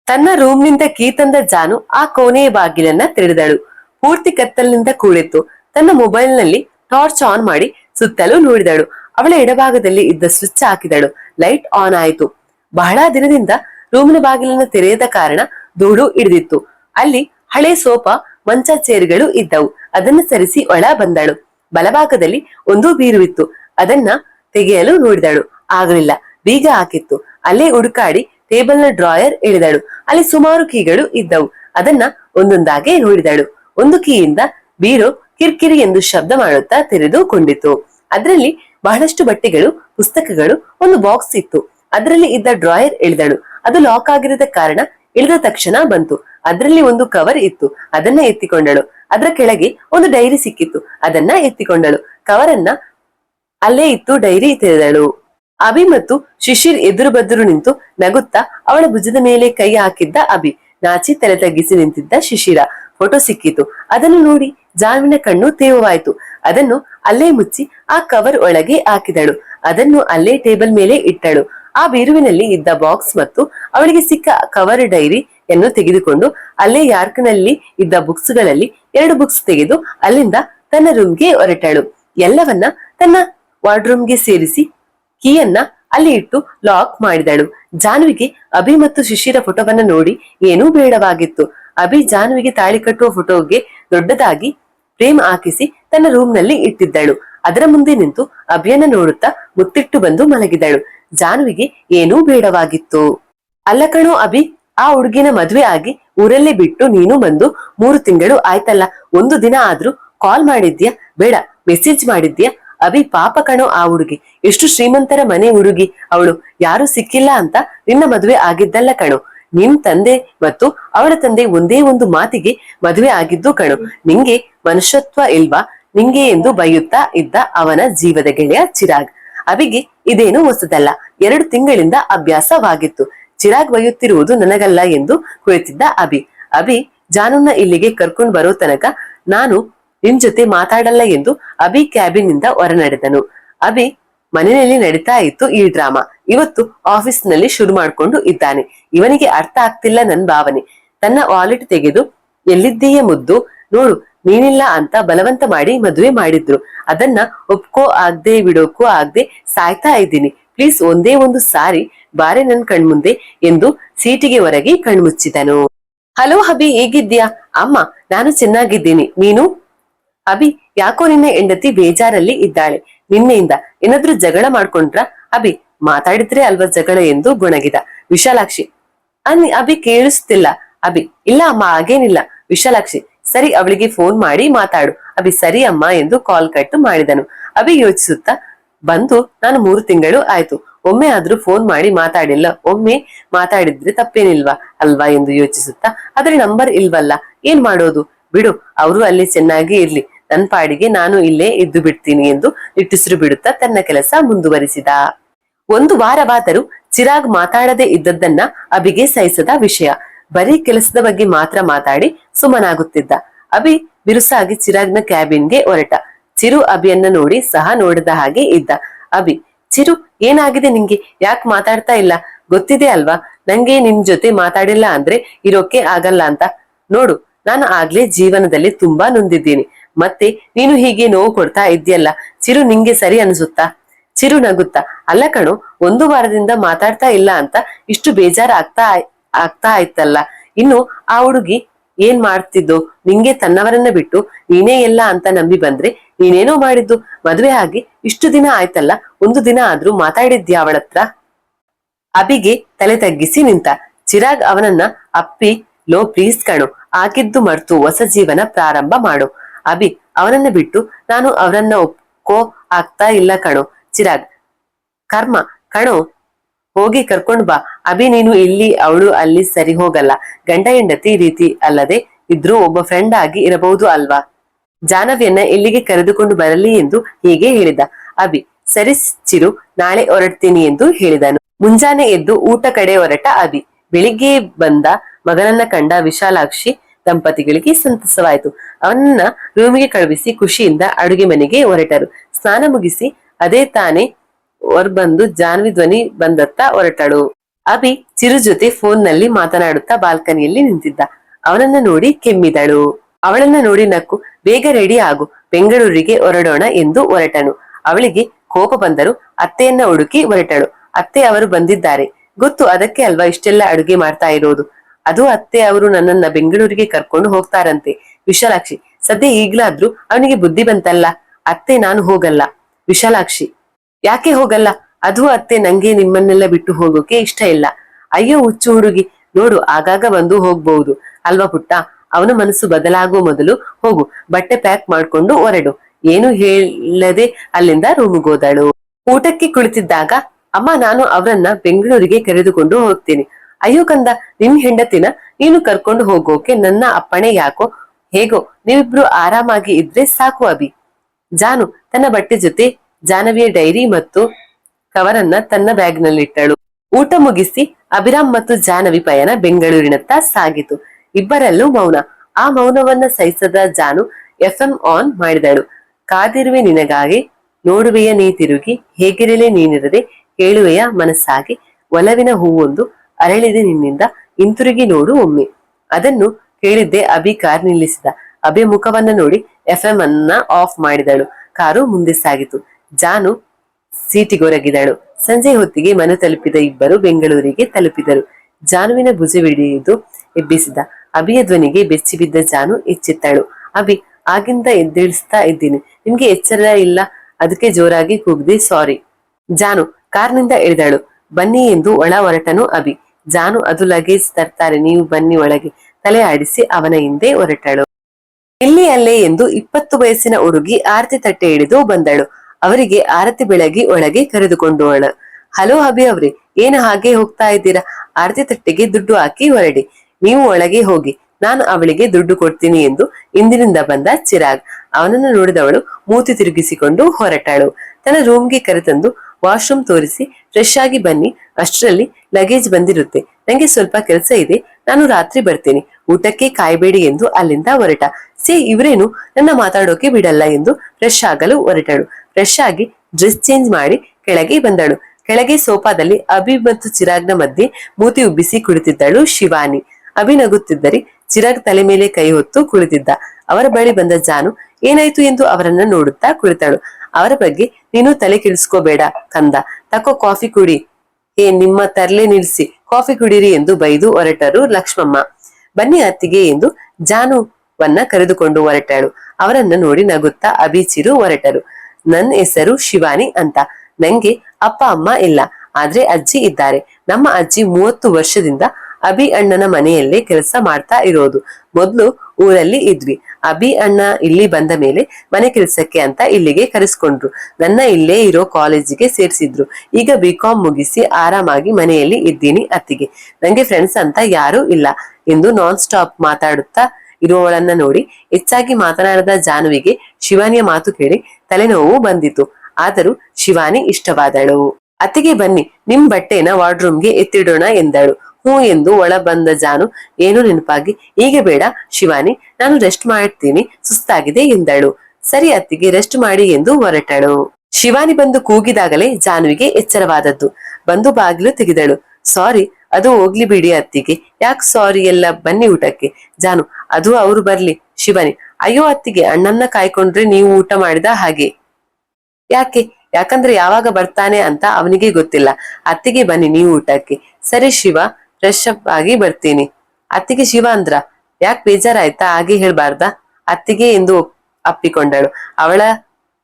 ತನ್ನ ರೂಮ್ನಿಂದ ಕೀ ತಂದ ಜಾನು ಆ ಕೋಣೆಯ ಬಾಗಿಲನ್ನ ತೆರೆದಳು. ಪೂರ್ತಿ ಕತ್ತಲಿನಿಂದ ಕೂಡಿತ್ತು. ತನ್ನ ಮೊಬೈಲ್ನಲ್ಲಿ ಟಾರ್ಚ್ ಆನ್ ಮಾಡಿ ಸುತ್ತಲೂ ನೋಡಿದಳು. ಅವಳ ಎಡಭಾಗದಲ್ಲಿ ಇದ್ದ ಸ್ವಿಚ್ ಹಾಕಿದಳು. ಲೈಟ್ ಆನ್ ಆಯಿತು. ಬಹಳ ದಿನದಿಂದ ರೂಮಿನ ಬಾಗಿಲನ್ನು ತೆರೆಯದ ಕಾರಣ ಧೂಳು ಹಿಡಿದಿತ್ತು. ಅಲ್ಲಿ ಹಳೆ ಸೋಫಾ, ಮಂಚ ಚೇರ್ಗಳು ಇದ್ದವು. ಅದನ್ನು ಸರಿಸಿ ಒಳ ಬಂದಳು. ಬಲಭಾಗದಲ್ಲಿ ಒಂದು ಬೀರು ಇತ್ತು ಅದನ್ನ ತೆಗೆಯಲು ನೋಡಿದಳು. ಆಗಲಿಲ್ಲ. ಬೀಗ ಹಾಕಿತ್ತು. ಅಲ್ಲೇ ಹುಡುಕಾಡಿ ಟೇಬಲ್ನ ಡ್ರಾಯರ್ ಇಳಿದಳು ಅಲ್ಲಿ ಸುಮಾರು ಕೀಗಳು ಇದ್ದವು. ಅದನ್ನ ಒಂದೊಂದಾಗೆ ನೋಡಿದಳು. ಒಂದು ಕೀಯಿಂದ ಬೀರು ಕಿರ್ಕಿರಿ ಎಂದು ಶಬ್ದ ಮಾಡುತ್ತಾ ತೆರೆದುಕೊಂಡಿತು. ಅದರಲ್ಲಿ ಬಹಳಷ್ಟು ಬಟ್ಟೆಗಳು, ಪುಸ್ತಕಗಳು ಒಂದು ಬಾಕ್ಸ್ ಇತ್ತು. ಅದರಲ್ಲಿ ಇದ್ದ ಡ್ರಾಯರ್ ಎಳೆದಳು ಅದು ಲಾಕ್ ಆಗಿರದ ಕಾರಣ ಇಳಿದ ತಕ್ಷಣ ಬಂತು. ಅದರಲ್ಲಿ ಒಂದು ಕವರ್ ಇತ್ತು. ಅದನ್ನ ಎತ್ತಿಕೊಂಡಳು. ಅದರ ಕೆಳಗೆ ಒಂದು ಡೈರಿ ಸಿಕ್ಕಿತ್ತು. ಅದನ್ನ ಎತ್ತಿಕೊಂಡಳು. ಕವರನ್ನ ಅಲ್ಲೇ ಇತ್ತು ಡೈರಿ ತೆರೆದಳು. ಅಭಿ ಮತ್ತು ಶಿಶಿರ್ ಎದುರು ಬದುರು ನಿಂತು ನಗುತ್ತಾ ಅವಳ ಭುಜದ ಮೇಲೆ ಕೈ ಹಾಕಿದ್ದ ಅಭಿ. ನಾಚಿ ತಲೆ ತಗ್ಗಿಸಿ ನಿಂತಿದ್ದ ಶಿಶಿರ. ಫೋಟೋ ಸಿಕ್ಕಿತು. ಅದನ್ನು ನೋಡಿ ಜಾವಿನ ಕಣ್ಣು ತೇವವಾಯಿತು. ಅದನ್ನು ಅಲ್ಲೇ ಮುಚ್ಚಿ ಆ ಕವರ್ ಒಳಗೆ ಹಾಕಿದಳು. ಅದನ್ನು ಅಲ್ಲೇ ಟೇಬಲ್ ಮೇಲೆ ಇಟ್ಟಳು. ಆ ಬೀರುವಿನಲ್ಲಿ ಇದ್ದ ಬಾಕ್ಸ್ ಮತ್ತು ಅವಳಿಗೆ ಸಿಕ್ಕ ಕವರ್ ಡೈರಿಯನ್ನು ತೆಗೆದುಕೊಂಡು ಅಲ್ಲೇ ಯಾರ್ಕ್ನಲ್ಲಿ ಇದ್ದ ಬುಕ್ಸ್ಗಳಲ್ಲಿ ಎರಡು ಬುಕ್ಸ್ ತೆಗೆದು ಅಲ್ಲಿಂದ ತನ್ನ ರೂಮ್ಗೆ ಹೊರಟಳು. ಎಲ್ಲವನ್ನ ತನ್ನ ವಾರ್ಡ್ರೂಮ್ಗೆ ಸೇರಿಸಿ ಕೀಯನ್ನ ಅಲ್ಲಿ ಇಟ್ಟು ಲಾಕ್ ಮಾಡಿದಳು. ಜಾನ್ವಿಗೆ ಅಭಿ ಮತ್ತು ಶಿಶಿರ ಫೋಟೋವನ್ನ ನೋಡಿ ಏನೂ ಬೇಡವಾಗಿತ್ತು. ಅಭಿ ಜಾನ್ವಿಗೆ ತಾಳಿ ಕಟ್ಟುವ ಫೋಟೋಗೆ ದೊಡ್ಡದಾಗಿ ಫ್ರೇಮ್ ಹಾಕಿಸಿ ತನ್ನ ರೂಮ್ನಲ್ಲಿ ಇಟ್ಟಿದ್ದಳು. ಅದರ ಮುಂದೆ ನಿಂತು ಅಭಿಯನ್ನ ನೋಡುತ್ತಾ ಮುತ್ತಿಟ್ಟು ಬಂದು ಮಲಗಿದಳು. ಜಾನ್ವಿಗೆ ಏನೂ ಬೇಡವಾಗಿತ್ತು. ಅಲ್ಲ ಕಣೋ ಅಭಿ, ಆ ಹುಡುಗಿನ ಮದುವೆ ಆಗಿ ಊರಲ್ಲೇ ಬಿಟ್ಟು ನೀನು ಬಂದು ಮೂರು ತಿಂಗಳು ಆಯ್ತಲ್ಲ, ಒಂದು ದಿನ ಆದ್ರೂ ಕಾಲ್ ಮಾಡಿದ್ಯಾ? ಬೇಡ, ಮೆಸೇಜ್ ಮಾಡಿದ್ಯಾ? ಅಭಿ, ಪಾಪ ಕಣೋ ಆ ಹುಡುಗಿ, ಎಷ್ಟು ಶ್ರೀಮಂತರ ಮನೆ ಹುಡುಗಿ ಅವಳು, ಯಾರು ಸಿಕ್ಕಿಲ್ಲ ಅಂತ ನಿನ್ನ ಮದುವೆ ಆಗಿದ್ದಲ್ಲ ಕಣು. ನಿನ್ ತಂದೆ ಮತ್ತು ಅವಳ ತಂದೆ ಒಂದೇ ಒಂದು ಮಾತಿಗೆ ಮದುವೆ ಆಗಿದ್ದು ಕಣೋ, ನಿಂಗೆ ಮನುಷ್ಯತ್ವ ಇಲ್ವಾ? ನಿಂಗೆ ಎಂದು ಬೈಯುತ್ತಾ ಇದ್ದ ಅವನ ಜೀವದ ಗೆಳೆಯ ಚಿರಾಗ್. ಅವಿಗೆ ಇದೇನು ಹೊಸದಲ್ಲ. ಎರಡು ತಿಂಗಳಿಂದ ಅಭ್ಯಾಸವಾಗಿತ್ತು. ಚಿರಾಗ್ ಬೈಯುತ್ತಿರುವುದು ನನಗಲ್ಲ ಎಂದು ಕುಳಿತಿದ್ದ ಅಭಿ. ಅಭಿ, ಜಾನುನ್ನ ಇಲ್ಲಿಗೆ ಕರ್ಕೊಂಡ್ ಬರೋ ತನಕ ನಾನು ನಿನ್ ಜೊತೆ ಮಾತಾಡಲ್ಲ ಎಂದು ಅಭಿ ಕ್ಯಾಬಿನ್ನಿಂದ ಹೊರ ನಡೆದನು ಅಭಿ ಮನೆಯಲ್ಲಿ ನಡೀತಾ ಇತ್ತು ಈ ಡ್ರಾಮಾ. ಇವತ್ತು ಆಫೀಸ್ನಲ್ಲಿ ಶುರು ಮಾಡ್ಕೊಂಡು ಇದ್ದಾನೆ. ಇವನಿಗೆ ಅರ್ಥ ಆಗ್ತಿಲ್ಲ ನನ್ ಭಾವನೆ. ತನ್ನ ವಾಲೆಟ್ ತೆಗೆದು, ಎಲ್ಲಿದ್ದೀಯೇ ಮುದ್ದು? ನೋಡು ನೀನಿಲ್ಲ ಅಂತ ಬಲವಂತ ಮಾಡಿ ಮದುವೆ ಮಾಡಿದ್ರು. ಅದನ್ನ ಒಪ್ಕೋ, ಆಗ್ದೆ ಬಿಡೋಕೋ, ಆಗ್ದೆ ಸಾಯ್ತಾ ಇದ್ದೀನಿ. ಪ್ಲೀಸ್ ಒಂದೇ ಒಂದು ಸಾರಿ ಬಾರೆ ನನ್ ಕಣ್ಮುಂದೆ ಎಂದು ಸೀಟಿಗೆ ಹೊರಗೆ ಕಣ್ಮುಚ್ಚಿದನು. ಹಲೋ ಹಬಿ ಹೇಗಿದ್ಯಾ ಅಮ್ಮ, ನಾನು ಚೆನ್ನಾಗಿದ್ದೀನಿ. ನೀನು? ಅಭಿ, ಯಾಕೋ ನಿನ್ನ ಹೆಂಡತಿ ಬೇಜಾರಲ್ಲಿ ಇದ್ದಾಳೆ. ನಿನ್ನೆಯಿಂದ ಏನಾದ್ರೂ ಜಗಳ ಮಾಡ್ಕೊಂಡ್ರ? ಅಭಿ, ಮಾತಾಡಿದ್ರೆ ಅಲ್ವಾ ಜಗಳ ಎಂದು ಗೊಣಗಿದ ವಿಶಾಲಾಕ್ಷಿ. ಅನ್, ಅಭಿ ಕೇಳಿಸ್ತಿಲ್ಲ. ಅಭಿ, ಇಲ್ಲ ಅಮ್ಮ, ಹಾಗೇನಿಲ್ಲ. ವಿಶಾಲಾಕ್ಷಿ ಸರಿ, ಅವಳಿಗೆ ಫೋನ್ ಮಾಡಿ ಮಾತಾಡು. ಅಭಿ ಸರಿ ಅಮ್ಮ ಎಂದು ಕಾಲ್ ಕಟ್ಟು ಮಾಡಿದನು. ಅಭಿ ಯೋಚಿಸುತ್ತಾ, ಬಂದು, ನಾನು ಮೂರು ತಿಂಗಳು ಆಯ್ತು. ಒಮ್ಮೆ ಆದ್ರೂ ಫೋನ್ ಮಾಡಿ ಮಾತಾಡಿಲ್ಲ. ಒಮ್ಮೆ ಮಾತಾಡಿದ್ರೆ ತಪ್ಪೇನಿಲ್ವಾ ಅಲ್ವಾ ಎಂದು ಯೋಚಿಸುತ್ತಾ ಆದ್ರೆ ನಂಬರ್ ಇಲ್ವಲ್ಲ, ಏನ್ ಮಾಡೋದು? ಬಿಡು, ಅವರು ಅಲ್ಲಿ ಚೆನ್ನಾಗಿ ಇರ್ಲಿ. ನನ್ ಪಾಡಿಗೆ ನಾನು ಇಲ್ಲೇ ಇದ್ದು ಬಿಡ್ತೀನಿ ಎಂದು ನಿಟ್ಟುಸಿರು ಬಿಡುತ್ತಾ ತನ್ನ ಕೆಲಸ ಮುಂದುವರಿಸಿದ. ಒಂದು ವಾರವಾದರೂ ಚಿರಾಗ್ ಮಾತಾಡದೆ ಇದ್ದದ್ದನ್ನ ಅಭಿಗೆ ಸಹಿಸದ ವಿಷಯ. ಬರೀ ಕೆಲಸದ ಬಗ್ಗೆ ಮಾತ್ರ ಮಾತಾಡಿ ಸುಮ್ಮನಾಗುತ್ತಿದ್ದ. ಅಭಿ ಬಿರುಸಾಗಿ ಚಿರಾಗ್ನ ಕ್ಯಾಬಿನ್ಗೆ ಹೊರಟ. ಚಿರು ಅಭಿಯನ್ನ ನೋಡಿ ಸಹ ನೋಡದ ಹಾಗೆ ಇದ್ದ. ಅಭಿ, ಚಿರು, ಏನಾಗಿದೆ ನಿಂಗೆ? ಯಾಕೆ ಮಾತಾಡ್ತಾ ಇಲ್ಲ? ಗೊತ್ತಿದೆ ಅಲ್ವಾ? ನಂಗೆ ನಿನ್ ಜೊತೆ ಮಾತಾಡಿಲ್ಲ ಅಂದ್ರೆ ಇರೋಕೆ ಆಗಲ್ಲ ಅಂತ. ನೋಡು, ನಾನು ಆಗ್ಲೇ ಜೀವನದಲ್ಲಿ ತುಂಬಾ ನೊಂದಿದ್ದೀನಿ. ಮತ್ತೆ ನೀನು ಹೀಗೆ ನೋವು ಕೊಡ್ತಾ ಇದ್ಯಲ್ಲ ಚಿರು ನಿಂಗೆ ಸರಿ ಅನಿಸುತ್ತಾ? ಚಿರು ನಗುತ್ತಾ, ಅಲ್ಲ ಕಣು, ಒಂದು ವಾರದಿಂದ ಮಾತಾಡ್ತಾ ಇಲ್ಲ ಅಂತ ಇಷ್ಟು ಬೇಜಾರ್ ಆಗ್ತಾ ಇತ್ತಲ್ಲ. ಇನ್ನು ಆ ಹುಡುಗಿ ಏನ್ ಮಾಡ್ತಿದ್ದು? ನಿಂಗೆ ತನ್ನವರನ್ನ ಬಿಟ್ಟು ನೀನೇ ಎಲ್ಲ ಅಂತ ನಂಬಿ ಬಂದ್ರೆ ನೀನೇನೋ ಮಾಡಿದ್ದು? ಮದ್ವೆ ಆಗಿ ಇಷ್ಟು ದಿನ ಆಯ್ತಲ್ಲ, ಒಂದು ದಿನ ಆದ್ರೂ ಮಾತಾಡಿದ್ಯಾ ಅವಳತ್ರ ಅಬಿಗೆ ತಲೆ ತಗ್ಗಿಸಿ ನಿಂತ. ಚಿರಾಗ್ ಅವನನ್ನ, ಅಪ್ಪಿ, ಲೋ ಪ್ಲೀಸ್ ಕಣು ಆಗಿದ್ದು ಮರ್ತು, ಹೊಸ ಜೀವನ ಪ್ರಾರಂಭ ಮಾಡು. ಅಬಿ, ಅವನನ್ನ ಬಿಟ್ಟು ನಾನು ಅವರನ್ನ ಒಪ್ಕೋ, ಆಗ್ತಾ ಇಲ್ಲ ಕಣು, ಚಿರಾಗ್. ಕರ್ಮ, ಕಣೋ ಹೋಗಿ ಕರ್ಕೊಂಡ್ ಬಾ. ಅಭಿ ನೀನು ಇಲ್ಲಿ, ಅವಳು ಅಲ್ಲಿ ಸರಿ ಹೋಗಲ್ಲ. ಗಂಡ ಹೆಂಡತಿ ರೀತಿ ಅಲ್ಲದೆ ಇದ್ರೂ ಒಬ್ಬ ಫ್ರೆಂಡ್ ಆಗಿ ಇರಬಹುದು ಅಲ್ವಾ? ಜಾನವಿಯನ್ನ ಇಲ್ಲಿಗೆ ಕರೆದುಕೊಂಡು ಬರಲಿ ಎಂದು ಹೀಗೆ ಹೇಳಿದ. ಅಭಿ, ಸರಿ ಚಿರು, ನಾಳೆ ಹೊರಡ್ತೀನಿ ಎಂದು ಹೇಳಿದನು. ಮುಂಜಾನೆ ಎದ್ದು ಊಟ ಕಡೆ ಹೊರಟ ಅಭಿ. ಬೆಳಿಗ್ಗೆ ಬಂದ ಮಗನನ್ನ ಕಂಡ ವಿಶಾಲಾಕ್ಷಿ ದಂಪತಿಗಳಿಗೆ ಸಂತಸವಾಯಿತು. ಅವನನ್ನ ರೂಮಿಗೆ ಕಳುಹಿಸಿ ಖುಷಿಯಿಂದ ಅಡುಗೆ ಮನೆಗೆ ಹೊರಟರು. ಸ್ನಾನ ಮುಗಿಸಿ ಅದೇ ತಾನೇ ಹೊರಬಂದು ಜಾನ್ವಿ ಧ್ವನಿ ಬಂದತ್ತ ಹೊರಟಳು. ಅಭಿ ಚಿರು ಜೊತೆ ಫೋನ್ನಲ್ಲಿ ಮಾತನಾಡುತ್ತಾ ಬಾಲ್ಕನಿಯಲ್ಲಿ ನಿಂತಿದ್ದ. ಅವನನ್ನ ನೋಡಿ ಕೆಮ್ಮಿದಳು. ಅವಳನ್ನ ನೋಡಿ ನಕ್ಕು, ಬೇಗ ರೆಡಿ ಆಗು, ಬೆಂಗಳೂರಿಗೆ ಹೊರಡೋಣ ಎಂದು ಹೊರಟನು. ಅವಳಿಗೆ ಕೋಪ ಬಂದರು ಅತ್ತೆಯನ್ನ ಹುಡುಕಿ ಹೊರಟಳು. ಅತ್ತೆ ಅವರು ಬಂದಿದ್ದಾರೆ. ಗೊತ್ತು ಅದಕ್ಕೆ ಅಲ್ವಾ ಇಷ್ಟೆಲ್ಲ ಅಡುಗೆ ಮಾಡ್ತಾ ಇರೋದು? ಅದು ಅತ್ತೆ ಅವರು ನನ್ನನ್ನ ಬೆಂಗಳೂರಿಗೆ ಕರ್ಕೊಂಡು ಹೋಗ್ತಾರಂತೆ. ವಿಶಾಲಾಕ್ಷಿ, ಸದ್ಯ ಈಗ್ಲಾದ್ರೂ ಅವನಿಗೆ ಬುದ್ಧಿ ಬಂತಲ್ಲ? ಅತ್ತೆ ನಾನು ಹೋಗಲ್ಲ. ವಿಶಾಲಾಕ್ಷಿ ಯಾಕೆ ಹೋಗಲ್ಲ? ಅದು ಅತ್ತೆ ನಂಗೆ ನಿಮ್ಮನ್ನೆಲ್ಲ ಬಿಟ್ಟು ಹೋಗೋಕೆ ಇಷ್ಟ ಇಲ್ಲ. ಅಯ್ಯೋ ಹುಚ್ಚು ಹುಡುಗಿ, ನೋಡು ಆಗಾಗ ಬಂದು ಹೋಗ್ಬಹುದು ಅಲ್ವಾ ಪುಟ್ಟ? ಅವನ ಮನಸ್ಸು ಬದಲಾಗುವ ಮೊದಲು ಹೋಗು. ಬಟ್ಟೆ ಪ್ಯಾಕ್ ಮಾಡ್ಕೊಂಡು ಹೊರಡು. ಏನು ಹೇಳದೆ ಅಲ್ಲಿಂದ ರೂಮ್ಗೋದಳು ಊಟಕ್ಕೆ ಕುಳಿತಿದ್ದಾಗ, ಅಮ್ಮ ನಾನು ಅವರನ್ನ ಬೆಂಗಳೂರಿಗೆ ಕರೆದುಕೊಂಡು ಹೋಗ್ತೀನಿ. ಅಯ್ಯೋ ಕಂದ, ನಿಮ್ ಹೆಂಡತಿನ ನೀನು ಕರ್ಕೊಂಡು ಹೋಗೋಕೆ ನನ್ನ ಅಪ್ಪಣೆ ಯಾಕೋ? ಹೇಗೋ, ನೀವಿಬ್ರು ಆರಾಮಾಗಿ ಇದ್ರೆ ಸಾಕು ಅಭಿ. ಜಾನು, ತನ್ನ ಬಟ್ಟೆ ಜೊತೆ ಜಾನವಿಯ ಡೈರಿ ಮತ್ತು ಕವರನ್ನ ತನ್ನ ಬ್ಯಾಗ್ನಲ್ಲಿಟ್ಟಳು. ಊಟ ಮುಗಿಸಿ ಅಭಿರಾಮ್ ಮತ್ತು ಜಾನವಿ ಪಯಣ ಬೆಂಗಳೂರಿನತ್ತ ಸಾಗಿತು. ಇಬ್ಬರಲ್ಲೂ ಮೌನ. ಆ ಮೌನವನ್ನ ಸಹಿಸದ ಜಾನು ಎಫ್ ಎಂ ಆನ್ ಮಾಡಿದಳು. ಕಾದಿರುವೆ ನಿನಗಾಗಿ, ನೋಡುವೆಯ ನೀ ತಿರುಗಿ, ಹೇಗಿರಲೇ ನೀನಿರದೆ ಹೇಳುವೆಯ ಮನಸ್ಸಾಗಿ, ಒಲವಿನ ಹೂವೊಂದು ಅರಳಿದೆ ನಿನ್ನಿಂದ, ಹಿಂತಿರುಗಿ ನೋಡು ಒಮ್ಮೆ. ಅದನ್ನು ಕೇಳಿದ್ದೆ ಅಭಿ ಕಾರ್ ನಿಲ್ಲಿಸಿದ. ಅಭಿ ಮುಖವನ್ನ ನೋಡಿ ಎಫ್ ಎಂ ಅನ್ನ ಆಫ್ ಮಾಡಿದಳು. ಕಾರು ಮುಂದೆ ಸಾಗಿತು. ಜಾನು ಸೀಟಿಗೊರಗಿದಳು. ಸಂಜೆ ಹೊತ್ತಿಗೆ ಮನೆ ತಲುಪಿದ ಇಬ್ಬರು ಬೆಂಗಳೂರಿಗೆ ತಲುಪಿದರು. ಜಾನುವಿನ ಭುಜವಿಡಿದು ಎಬ್ಬಿಸಿದ. ಅಭಿಯ ಧ್ವನಿಗೆ ಬೆಚ್ಚಿ ಬಿದ್ದ ಜಾನು ಎಚ್ಚಿತ್ತಳು. ಅಭಿ, ಆಗಿಂದ ಎದ್ದೇಳಿಸ್ತಾ ಇದ್ದೀನಿ. ನಿಮ್ಗೆ ಎಚ್ಚರ ಇಲ್ಲ. ಅದಕ್ಕೆ ಜೋರಾಗಿ ಕೂಗಿದೆ ಸಾರಿ. ಜಾನು, ಕಾರ್ನಿಂದ ಇಳಿದಳು ಬನ್ನಿ ಎಂದು ಒಳ ಹೊರಟನು ಅಭಿ. ಜಾನು, ಅದು ಲಗೇಜ್ ತರ್ತಾರೆ. ನೀವು ಬನ್ನಿ ಒಳಗೆ. ತಲೆ ಆಡಿಸಿ ಅವನ ಹಿಂದೆ ಹೊರಟಳು ಇಲ್ಲಿ ಅಲ್ಲೇ? ಎಂದು ಇಪ್ಪತ್ತು ವಯಸ್ಸಿನ ಹುಡುಗಿ ಆರತಿ ತಟ್ಟೆ ಹಿಡಿದು ಬಂದಳು. ಅವರಿಗೆ ಆರತಿ ಬೆಳಗಿ ಒಳಗೆ ಕರೆದುಕೊಂಡೋಣ. ಹಲೋ ಅಭಿ ಅವ್ರಿ, ಏನು ಹಾಗೆ ಹೋಗ್ತಾ ಇದ್ದೀರಾ? ಆರತಿ ತಟ್ಟೆಗೆ ದುಡ್ಡು ಹಾಕಿ ಹೊರಡಿ. ನೀವು ಒಳಗೆ ಹೋಗಿ, ನಾನು ಅವಳಿಗೆ ದುಡ್ಡು ಕೊಡ್ತೀನಿ ಎಂದು ಇಂದಿನಿಂದ ಬಂದ ಚಿರಾಗ್. ಅವನನ್ನು ನೋಡಿದವಳು ಮೂತಿ ತಿರುಗಿಸಿಕೊಂಡು ಹೊರಟಳು. ತನ್ನ ರೂಮ್ಗೆ ಕರೆತಂದು ವಾಶ್ರೂಮ್ ತೋರಿಸಿ, ಫ್ರೆಶ್ ಆಗಿ ಬನ್ನಿ, ಅಷ್ಟರಲ್ಲಿ ಲಗೇಜ್ ಬಂದಿರುತ್ತೆ. ನಂಗೆ ಸ್ವಲ್ಪ ಕೆಲಸ ಇದೆ, ನಾನು ರಾತ್ರಿ ಬರ್ತೇನೆ. ಊಟಕ್ಕೆ ಕಾಯಬೇಡಿ ಎಂದು ಅಲ್ಲಿಂದ ಹೊರಟ. ಸೇ, ಇವರೇನು? ನನ್ನ ಮಾತಾಡೋಕೆ ಬಿಡಲ್ಲ ಎಂದು ಫ್ರೆಶ್ ಆಗಲು ಹೊರಟಳು. ಫ್ರೆಶ್ ಆಗಿ ಡ್ರೆಸ್ ಚೇಂಜ್ ಮಾಡಿ ಕೆಳಗೆ ಬಂದಳು. ಕೆಳಗೆ ಸೋಫಾದಲ್ಲಿ ಅಭಿ ಮತ್ತು ಚಿರಾಗ್ನ ಮಧ್ಯೆ ಮೂತಿ ಉಬ್ಬಿಸಿ ಕುಳಿತಿದ್ದಳು ಶಿವಾನಿ. ಅಭಿ ನಗುತ್ತಿದ್ದರೆ ಚಿರಾಗ್ ತಲೆ ಮೇಲೆ ಕೈ ಹೊತ್ತು ಕುಳಿತಿದ್ದ. ಅವರ ಬಳಿ ಬಂದ ಜಾನು, ಏನಾಯ್ತು ಎಂದು ಅವರನ್ನ ನೋಡುತ್ತಾ ಕುಳಿತಳು. ಅವರ ಬಗ್ಗೆ ನೀನು ತಲೆ ಕೆಡಿಸ್ಕೋಬೇಡ ಕಂದ. ತಕೋ ಕಾಫಿ ಕುಡಿ. ಏ ನಿಮ್ಮ ತರ್ಲೆ ನಿಲ್ಸಿ. ಕಾಫಿ ಕುಡಿರಿ ಎಂದು ಬೈದು ಹೊರಟರು ಲಕ್ಷ್ಮಮ್ಮ. ಬನ್ನಿ ಅತ್ತಿಗೆ ಎಂದು ಜಾನುವನ್ನ ಕರೆದುಕೊಂಡು ಹೊರಟಳು ಅವರನ್ನ ನೋಡಿ ನಗುತ್ತಾ ಅಭಿಚಿರು ಹೊರಟರು ನನ್ ಹೆಸರು ಶಿವಾನಿ ಅಂತ. ನಂಗೆ ಅಪ್ಪ, ಅಮ್ಮ ಇಲ್ಲ. ಆದ್ರೆ ಅಜ್ಜಿ ಇದ್ದಾರೆ. ನಮ್ಮ ಅಜ್ಜಿ ಮೂವತ್ತು ವರ್ಷದಿಂದ ಅಭಿ ಅಣ್ಣನ ಮನೆಯಲ್ಲೇ ಕೆಲಸ ಮಾಡ್ತಾ ಇರೋದು. ಮೊದ್ಲು ಊರಲ್ಲಿ ಇದ್ವಿ. ಅಭಿ ಅಣ್ಣ ಇಲ್ಲಿ ಬಂದ ಮೇಲೆ ಮನೆ ಕೆಲಸಕ್ಕೆ ಅಂತ ಇಲ್ಲಿಗೆ ಕರೆಸ್ಕೊಂಡ್ರು. ನನ್ನ ಇಲ್ಲೇ ಇರೋ ಕಾಲೇಜಿಗೆ ಸೇರಿಸಿದ್ರು. ಈಗ ಬಿ ಕಾಮ್ ಮುಗಿಸಿ ಆರಾಮಾಗಿ ಮನೆಯಲ್ಲಿ ಇದ್ದೀನಿ ಅತ್ತಿಗೆ. ನಂಗೆ ಫ್ರೆಂಡ್ಸ್ ಅಂತ ಯಾರೂ ಇಲ್ಲ. ಎಂದು ನಾನ್ ಸ್ಟಾಪ್ ಮಾತಾಡುತ್ತಾ ಇರುವವಳನ್ನ ನೋಡಿ ಹೆಚ್ಚಾಗಿ ಮಾತನಾಡದ ಜಾನುವಿಗೆ ಶಿವಾನಿಯ ಮಾತು ಕೇಳಿ ತಲೆನೋವು ಬಂದಿತು. ಆದರೂ ಶಿವಾನಿ ಇಷ್ಟವಾದಳು. ಅತ್ತಿಗೆ ಬನ್ನಿ, ನಿಮ್ ಬಟ್ಟೆನ ವಾರ್ಡ್ರೂಮ್ಗೆ ಎತ್ತಿಡೋಣ ಎಂದಳು. ಹ್ಞೂ ಎಂದು ಒಳ ಬಂದ ಜಾನು, ಏನು ನೆನಪಾಗಿ ಈಗ ಬೇಡ ಶಿವಾನಿ, ನಾನು ರೆಸ್ಟ್ ಮಾಡ್ತೀನಿ, ಸುಸ್ತಾಗಿದೆ ಎಂದಳು. ಸರಿ ಅತ್ತಿಗೆ ರೆಸ್ಟ್ ಮಾಡಿ ಎಂದು ಹೊರಟಳು. ಶಿವಾನಿ ಬಂದು ಕೂಗಿದಾಗಲೇ ಜಾನುವಿಗೆ ಎಚ್ಚರವಾದದ್ದು. ಬಂದು ಬಾಗಿಲು ತೆಗೆದಳು. ಸಾರಿ ಅದು ಹೋಗ್ಲಿ ಬಿಡಿ ಅತ್ತಿಗೆ. ಯಾಕೆ ಸಾರಿ ಎಲ್ಲ ಬನ್ನಿ ಊಟಕ್ಕೆ. ಜಾನು, ಅದು ಅವರು ಬರ್ಲಿ, ಶಿವನಿ. ಅಯ್ಯೋ ಅತ್ತಿಗೆ, ಅಣ್ಣನ್ನ ಕಾಯ್ಕೊಂಡ್ರೆ ನೀವು ಊಟ ಮಾಡಿದ ಹಾಗೆ. ಯಾಕೆ? ಯಾಕಂದ್ರೆ ಯಾವಾಗ ಬರ್ತಾನೆ ಅಂತ ಅವನಿಗೆ ಗೊತ್ತಿಲ್ಲ. ಅತ್ತಿಗೆ ಬನ್ನಿ ನೀವು ಊಟಕ್ಕೆ. ಸರಿ ಶಿವ ಫ್ರೆಶ್ ಅಪ್ ಆಗಿ ಬರ್ತೀನಿ. ಅತ್ತಿಗೆ ಶಿವ ಅಂದ್ರ? ಯಾಕೆ ಬೇಜಾರಾಯ್ತಾ? ಹಾಗೆ ಹೇಳ್ಬಾರ್ದ? ಅತ್ತಿಗೆ ಎಂದು ಅಪ್ಪಿಕೊಂಡಳು. ಅವಳ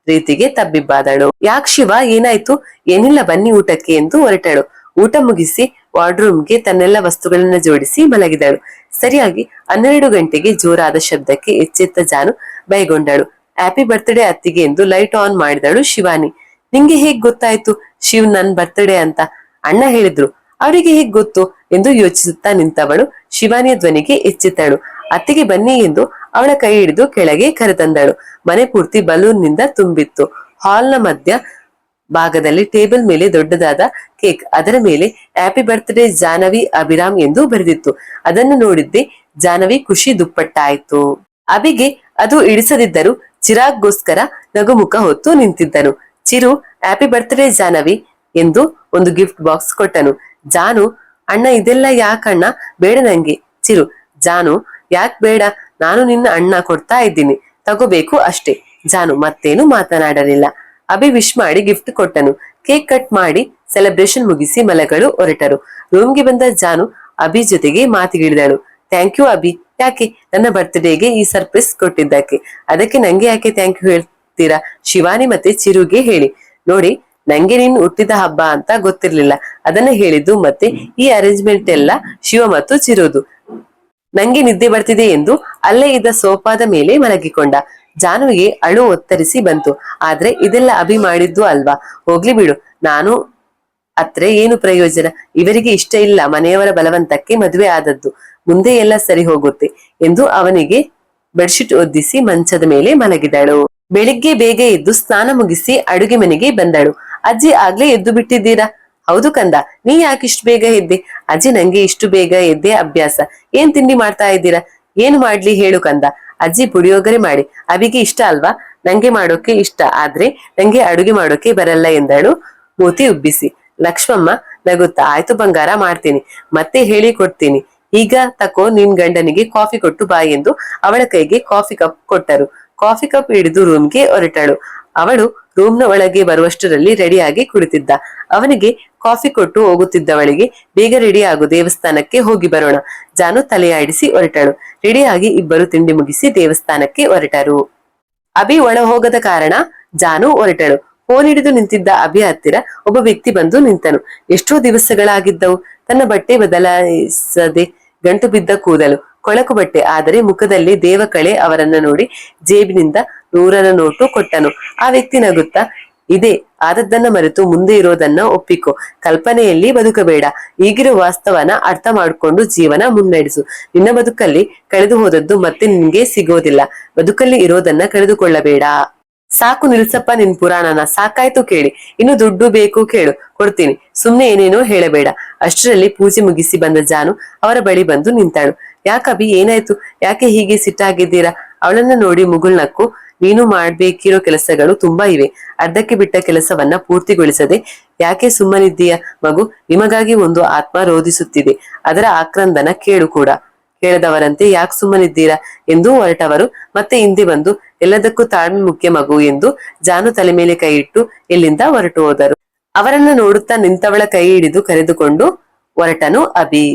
ರೀತಿಗೆ ತಬ್ಬಿಬ್ಬಾದಳು. ಯಾಕ್ ಶಿವ, ಏನಾಯ್ತು? ಏನಿಲ್ಲ, ಬನ್ನಿ ಊಟಕ್ಕೆ ಎಂದು ಹೊರಟಳು. ಊಟ ಮುಗಿಸಿ ವಾರ್ಡ್ರೂಮ್ಗೆ ತನ್ನೆಲ್ಲ ವಸ್ತುಗಳನ್ನ ಜೋಡಿಸಿ ಮಲಗಿದಳು. ಸರಿಯಾಗಿ ಹನ್ನೆರಡು ಗಂಟೆಗೆ ಜೋರಾದ ಶಬ್ದಕ್ಕೆ ಎಚ್ಚೆತ್ತ ಜಾನು ಬೈಗೊಂಡಳು. ಹ್ಯಾಪಿ ಬರ್ತ್ಡೇ ಅತ್ತಿಗೆ ಎಂದು ಲೈಟ್ ಆನ್ ಮಾಡಿದಳು ಶಿವಾನಿ. ನಿಂಗೆ ಹೇಗ್ ಗೊತ್ತಾಯ್ತು ಶಿವ್ ನನ್ ಬರ್ತ್ಡೇ ಅಂತ? ಅಣ್ಣ ಹೇಳಿದ್ರು. ಅವರಿಗೆ ಹೇಗ್ ಗೊತ್ತು? ಎಂದು ಯೋಚಿಸುತ್ತಾ ನಿಂತವಳು ಶಿವಾನಿಯ ಧ್ವನಿಗೆ ಎಚ್ಚೆತ್ತಳು. ಅತ್ತಿಗೆ ಬನ್ನಿ ಎಂದು ಅವಳ ಕೈ ಹಿಡಿದು ಕೆಳಗೆ ಕರೆತಂದಳು. ಮನೆ ಪೂರ್ತಿ ಬಲೂನ್ನಿಂದ ತುಂಬಿತ್ತು. ಹಾಲ್ನ ಮಧ್ಯ ಭಾಗದಲ್ಲಿ ಟೇಬಲ್ ಮೇಲೆ ದೊಡ್ಡದಾದ ಕೇಕ್. ಅದರ ಮೇಲೆ ಹ್ಯಾಪಿ ಬರ್ತ್ಡೇ ಜಾನವಿ ಅಭಿರಾಮ್ ಎಂದು ಬರೆದಿತ್ತು. ಅದನ್ನು ನೋಡಿದ್ದೆ ಜಾನವಿ ಖುಷಿ ದುಪ್ಪಟ್ಟಾಯಿತು. ಅಭಿಗೆ ಅದು ಇಡಿಸದಿದ್ದರೂ ಚಿರಾಗ್ಗೋಸ್ಕರ ನಗುಮುಖ ಹೊತ್ತು ನಿಂತಿದ್ದನು. ಚಿರು, ಹ್ಯಾಪಿ ಬರ್ತ್ಡೇ ಜಾನವಿ ಎಂದು ಒಂದು ಗಿಫ್ಟ್ ಬಾಕ್ಸ್ ಕೊಟ್ಟನು. ಜಾನು, ಅಣ್ಣ ಇದೆಲ್ಲ ಯಾಕಣ್ಣ ಬೇಡ ನಂಗೆ. ಚಿರು, ಜಾನು, ಯಾಕ್ ಬೇಡ? ನಾನು ನಿನ್ನ ಅಣ್ಣ ಕೊಡ್ತಾ ಇದ್ದೀನಿ. ತಗೋಬೇಕು ಅಷ್ಟೇ. ಜಾನು ಮತ್ತೇನು ಮಾತನಾಡಲಿಲ್ಲ. ಅಭಿ ವಿಶ್ ಮಾಡಿ ಗಿಫ್ಟ್ ಕೊಟ್ಟನು. ಕೇಕ್ ಕಟ್ ಮಾಡಿ ಸೆಲೆಬ್ರೇಷನ್ ಮುಗಿಸಿ ಮಲಗಳು ಹೊರಟರು. ರೂಮ್ಗೆ ಬಂದ ಜಾನು ಅಭಿ ಜೊತೆಗೆ ಮಾತಿಗಿಳಿದಳು. Thank you Abhi. ಯಾಕೆ? ನನ್ನ ಬರ್ತ್ಡೇಗೆ ಈ ಸರ್ಪ್ರೈಸ್ ಕೊಟ್ಟಿದ್ದಕ್ಕೆ. ಅದಕ್ಕೆ ನಂಗೆ ಯಾಕೆ ಥ್ಯಾಂಕ್ ಯು ಹೇಳ್ತೀರಾ? ಶಿವಾನಿ ಮತ್ತೆ ಚಿರುಗೆ ಹೇಳಿ. ನೋಡಿ, ನಂಗೆ ನೀನ್ ಹುಟ್ಟಿದ ಹಬ್ಬ ಅಂತ ಗೊತ್ತಿರ್ಲಿಲ್ಲ. ಅದನ್ನ ಹೇಳಿದ್ದು ಮತ್ತೆ ಈ ಅರೇಂಜ್ಮೆಂಟ್ ಎಲ್ಲ ಶಿವ ಮತ್ತು ಚಿರುದು. ನಂಗೆ ನಿದ್ದೆ ಬರ್ತಿದೆ ಎಂದು ಅಲ್ಲೇ ಇದ್ದ ಸೋಫಾದ ಮೇಲೆ ಮಲಗಿಕೊಂಡ. ಜಾನುವಿಗೆ ಅಳು ಒತ್ತರಿಸಿ ಬಂತು. ಆದ್ರೆ ಇದೆಲ್ಲ ಅಭಿ ಮಾಡಿದ್ದು ಅಲ್ವಾ? ಹೋಗ್ಲಿ ಬಿಡು. ನಾನು ಅತ್ರೆ ಏನು ಪ್ರಯೋಜನ? ಇವರಿಗೆ ಇಷ್ಟ ಇಲ್ಲ. ಮನೆಯವರ ಬಲವಂತಕ್ಕೆ ಮದುವೆ ಆದದ್ದು. ಮುಂದೆ ಎಲ್ಲ ಸರಿ ಹೋಗುತ್ತೆ ಎಂದು ಅವನಿಗೆ ಬೆಡ್ಶೀಟ್ ಒದ್ದಿಸಿ ಮಂಚದ ಮೇಲೆ ಮಲಗಿದಳು. ಬೆಳಿಗ್ಗೆ ಬೇಗ ಎದ್ದು ಸ್ನಾನ ಮುಗಿಸಿ ಅಡುಗೆ ಮನೆಗೆ ಬಂದಳು. ಅಜ್ಜಿ, ಆಗ್ಲೇ ಎದ್ದು ಬಿಟ್ಟಿದ್ದೀರಾ? ಹೌದು ಕಂದ. ನೀ ಯಾಕೆ ಇಷ್ಟು ಬೇಗ ಎದ್ದೆ? ಅಜ್ಜಿ, ನಂಗೆ ಇಷ್ಟು ಬೇಗ ಎದ್ದೆ ಅಭ್ಯಾಸ. ಏನ್ ತಿಂಡಿ ಮಾಡ್ತಾ ಇದ್ದೀರಾ? ಏನು ಮಾಡ್ಲಿ ಹೇಳು ಕಂದ. ಅಜ್ಜಿ ಪುಳಿಯೋಗರೆ ಮಾಡಿ. ಅವಿಗೆ ಇಷ್ಟ ಅಲ್ವಾ? ನಂಗೆ ಮಾಡೋಕೆ ಇಷ್ಟ. ಆದ್ರೆ ನಂಗೆ ಅಡುಗೆ ಮಾಡೋಕೆ ಬರಲ್ಲ ಎಂದಳು ಮೂತಿ ಉಬ್ಬಿಸಿ. ಲಕ್ಷ್ಮಮ್ಮ ನಗುತ್ತಾ, ಆಯ್ತು ಬಂಗಾರ ಮಾಡ್ತೀನಿ. ಮತ್ತೆ ಹೇಳಿ ಕೊಡ್ತೀನಿ. ಈಗ ತಕೋ ನಿನ್ ಗಂಡನಿಗೆ ಕಾಫಿ ಕೊಟ್ಟು ಬಾ ಎಂದು ಅವಳ ಕೈಗೆ ಕಾಫಿ ಕಪ್ ಕೊಟ್ಟರು. ಕಾಫಿ ಕಪ್ ಹಿಡಿದು ರೂಮ್ಗೆ ಹೊರಟಳು. ಅವಳು ರೂಮ್ನ ಒಳಗೆ ಬರುವಷ್ಟರಲ್ಲಿ ರೆಡಿಯಾಗಿ ಕುಳಿತಿದ್ದ. ಅವನಿಗೆ ಕಾಫಿ ಕೊಟ್ಟು ಹೋಗುತ್ತಿದ್ದವಳಿಗೆ, ಬೇಗ ರೆಡಿ ಆಗು, ದೇವಸ್ಥಾನಕ್ಕೆ ಹೋಗಿ ಬರೋಣ. ಜಾನು ತಲೆಯಾಡಿಸಿ ಹೊರಟಳು. ರೆಡಿಯಾಗಿ ಇಬ್ಬರು ತಿಂಡಿ ಮುಗಿಸಿ ದೇವಸ್ಥಾನಕ್ಕೆ ಹೊರಟರು. ಅಭಿ ಒಳ ಹೋಗದ ಕಾರಣ ಜಾನು ಹೊರಟಳು. ಫೋನ್ ಹಿಡಿದು ನಿಂತಿದ್ದ ಅಭಿ ಹತ್ತಿರ ಒಬ್ಬ ವ್ಯಕ್ತಿ ಬಂದು ನಿಂತನು. ಎಷ್ಟೋ ದಿವಸಗಳಾಗಿದ್ದವು, ತನ್ನ ಬಟ್ಟೆ ಬದಲಾಯಿಸದೆ ಗಂಟು ಬಿದ್ದ ಕೂದಲು, ಕೊಳಕು ಬಟ್ಟೆ, ಆದರೆ ಮುಖದಲ್ಲಿ ದೇವಕಳೆ ಅವರನ್ನ ನೋಡಿ ಜೇಬಿನಿಂದ ನೂರರ ನೋಟು ಕೊಟ್ಟನು. ಆ ವ್ಯಕ್ತಿ ನಗುತ್ತಾ, ಇದೆ, ಆದದ್ದನ್ನ ಮರೆತು ಮುಂದೆ ಇರೋದನ್ನ ಒಪ್ಪಿಕೊ. ಕಲ್ಪನೆಯಲ್ಲಿ ಬದುಕಬೇಡ. ಈಗಿರೋ ವಾಸ್ತವನ ಅರ್ಥ ಮಾಡಿಕೊಂಡು ಜೀವನ ಮುನ್ನಡೆಸು. ನಿನ್ನ ಬದುಕಲ್ಲಿ ಕಳೆದು ಹೋದದ್ದು ಮತ್ತೆ ನಿನ್ಗೆ ಸಿಗೋದಿಲ್ಲ. ಬದುಕಲ್ಲಿ ಇರೋದನ್ನ ಕಳೆದುಕೊಳ್ಳಬೇಡ. ಸಾಕು ನಿಲ್ಸಪ್ಪ, ನಿನ್ ಪುರಾಣನ. ಸಾಕಾಯ್ತು ಕೇಳಿ. ಇನ್ನು ದುಡ್ಡು ಬೇಕು ಕೇಳು. ಕೊಡ್ತೀನಿ. ಸುಮ್ನೆ ಏನೇನೋ ಹೇಳಬೇಡ. ಅಷ್ಟರಲ್ಲಿ ಪೂಜೆ ಮುಗಿಸಿ ಬಂದ ಜಾನು ಅವರ ಬಳಿ ಬಂದು ನಿಂತಾಳು. ಯಾಕಬಿ, ಏನಾಯ್ತು? ಯಾಕೆ ಹೀಗೆ ಸಿಟ್ಟಾಗಿದ್ದೀರಾ? ಅವಳನ್ನ ನೋಡಿ ಮುಗುಳ್ನಕ್ಕು ನೀನು ಮಾಡ್ಬೇಕಿರೋ ಕೆಲಸಗಳು ತುಂಬಾ ಇವೆ. ಅರ್ಧಕ್ಕೆ ಬಿಟ್ಟ ಕೆಲಸವನ್ನ ಪೂರ್ತಿಗೊಳಿಸದೆ ಯಾಕೆ ಸುಮ್ಮನಿದ್ದೀಯ ಮಗು? ನಿಮಗಾಗಿ ಒಂದು ಆತ್ಮ ರೋಧಿಸುತ್ತಿದೆ. ಅದರ ಆಕ್ರಂದನ ಕೇಳು ಕೂಡ. ಕೇಳದವರಂತೆ ಯಾಕೆ ಸುಮ್ಮನಿದ್ದೀರಾ? ಎಂದು ಹೊರಟವರು ಮತ್ತೆ ಹಿಂದೆ ಬಂದು, ಎಲ್ಲದಕ್ಕೂ ತಾಳ್ಮೆ ಮುಖ್ಯ ಮಗು ಎಂದು ಜಾನು ತಲೆ ಮೇಲೆ ಕೈ ಇಟ್ಟು ಇಲ್ಲಿಂದ ಹೊರಟು ಹೋದರು. ಅವರನ್ನು ನೋಡುತ್ತಾ ನಿಂತವಳ ಕೈ ಹಿಡಿದು ಕರೆದುಕೊಂಡು ಹೊರಟನು ಅಭಿ.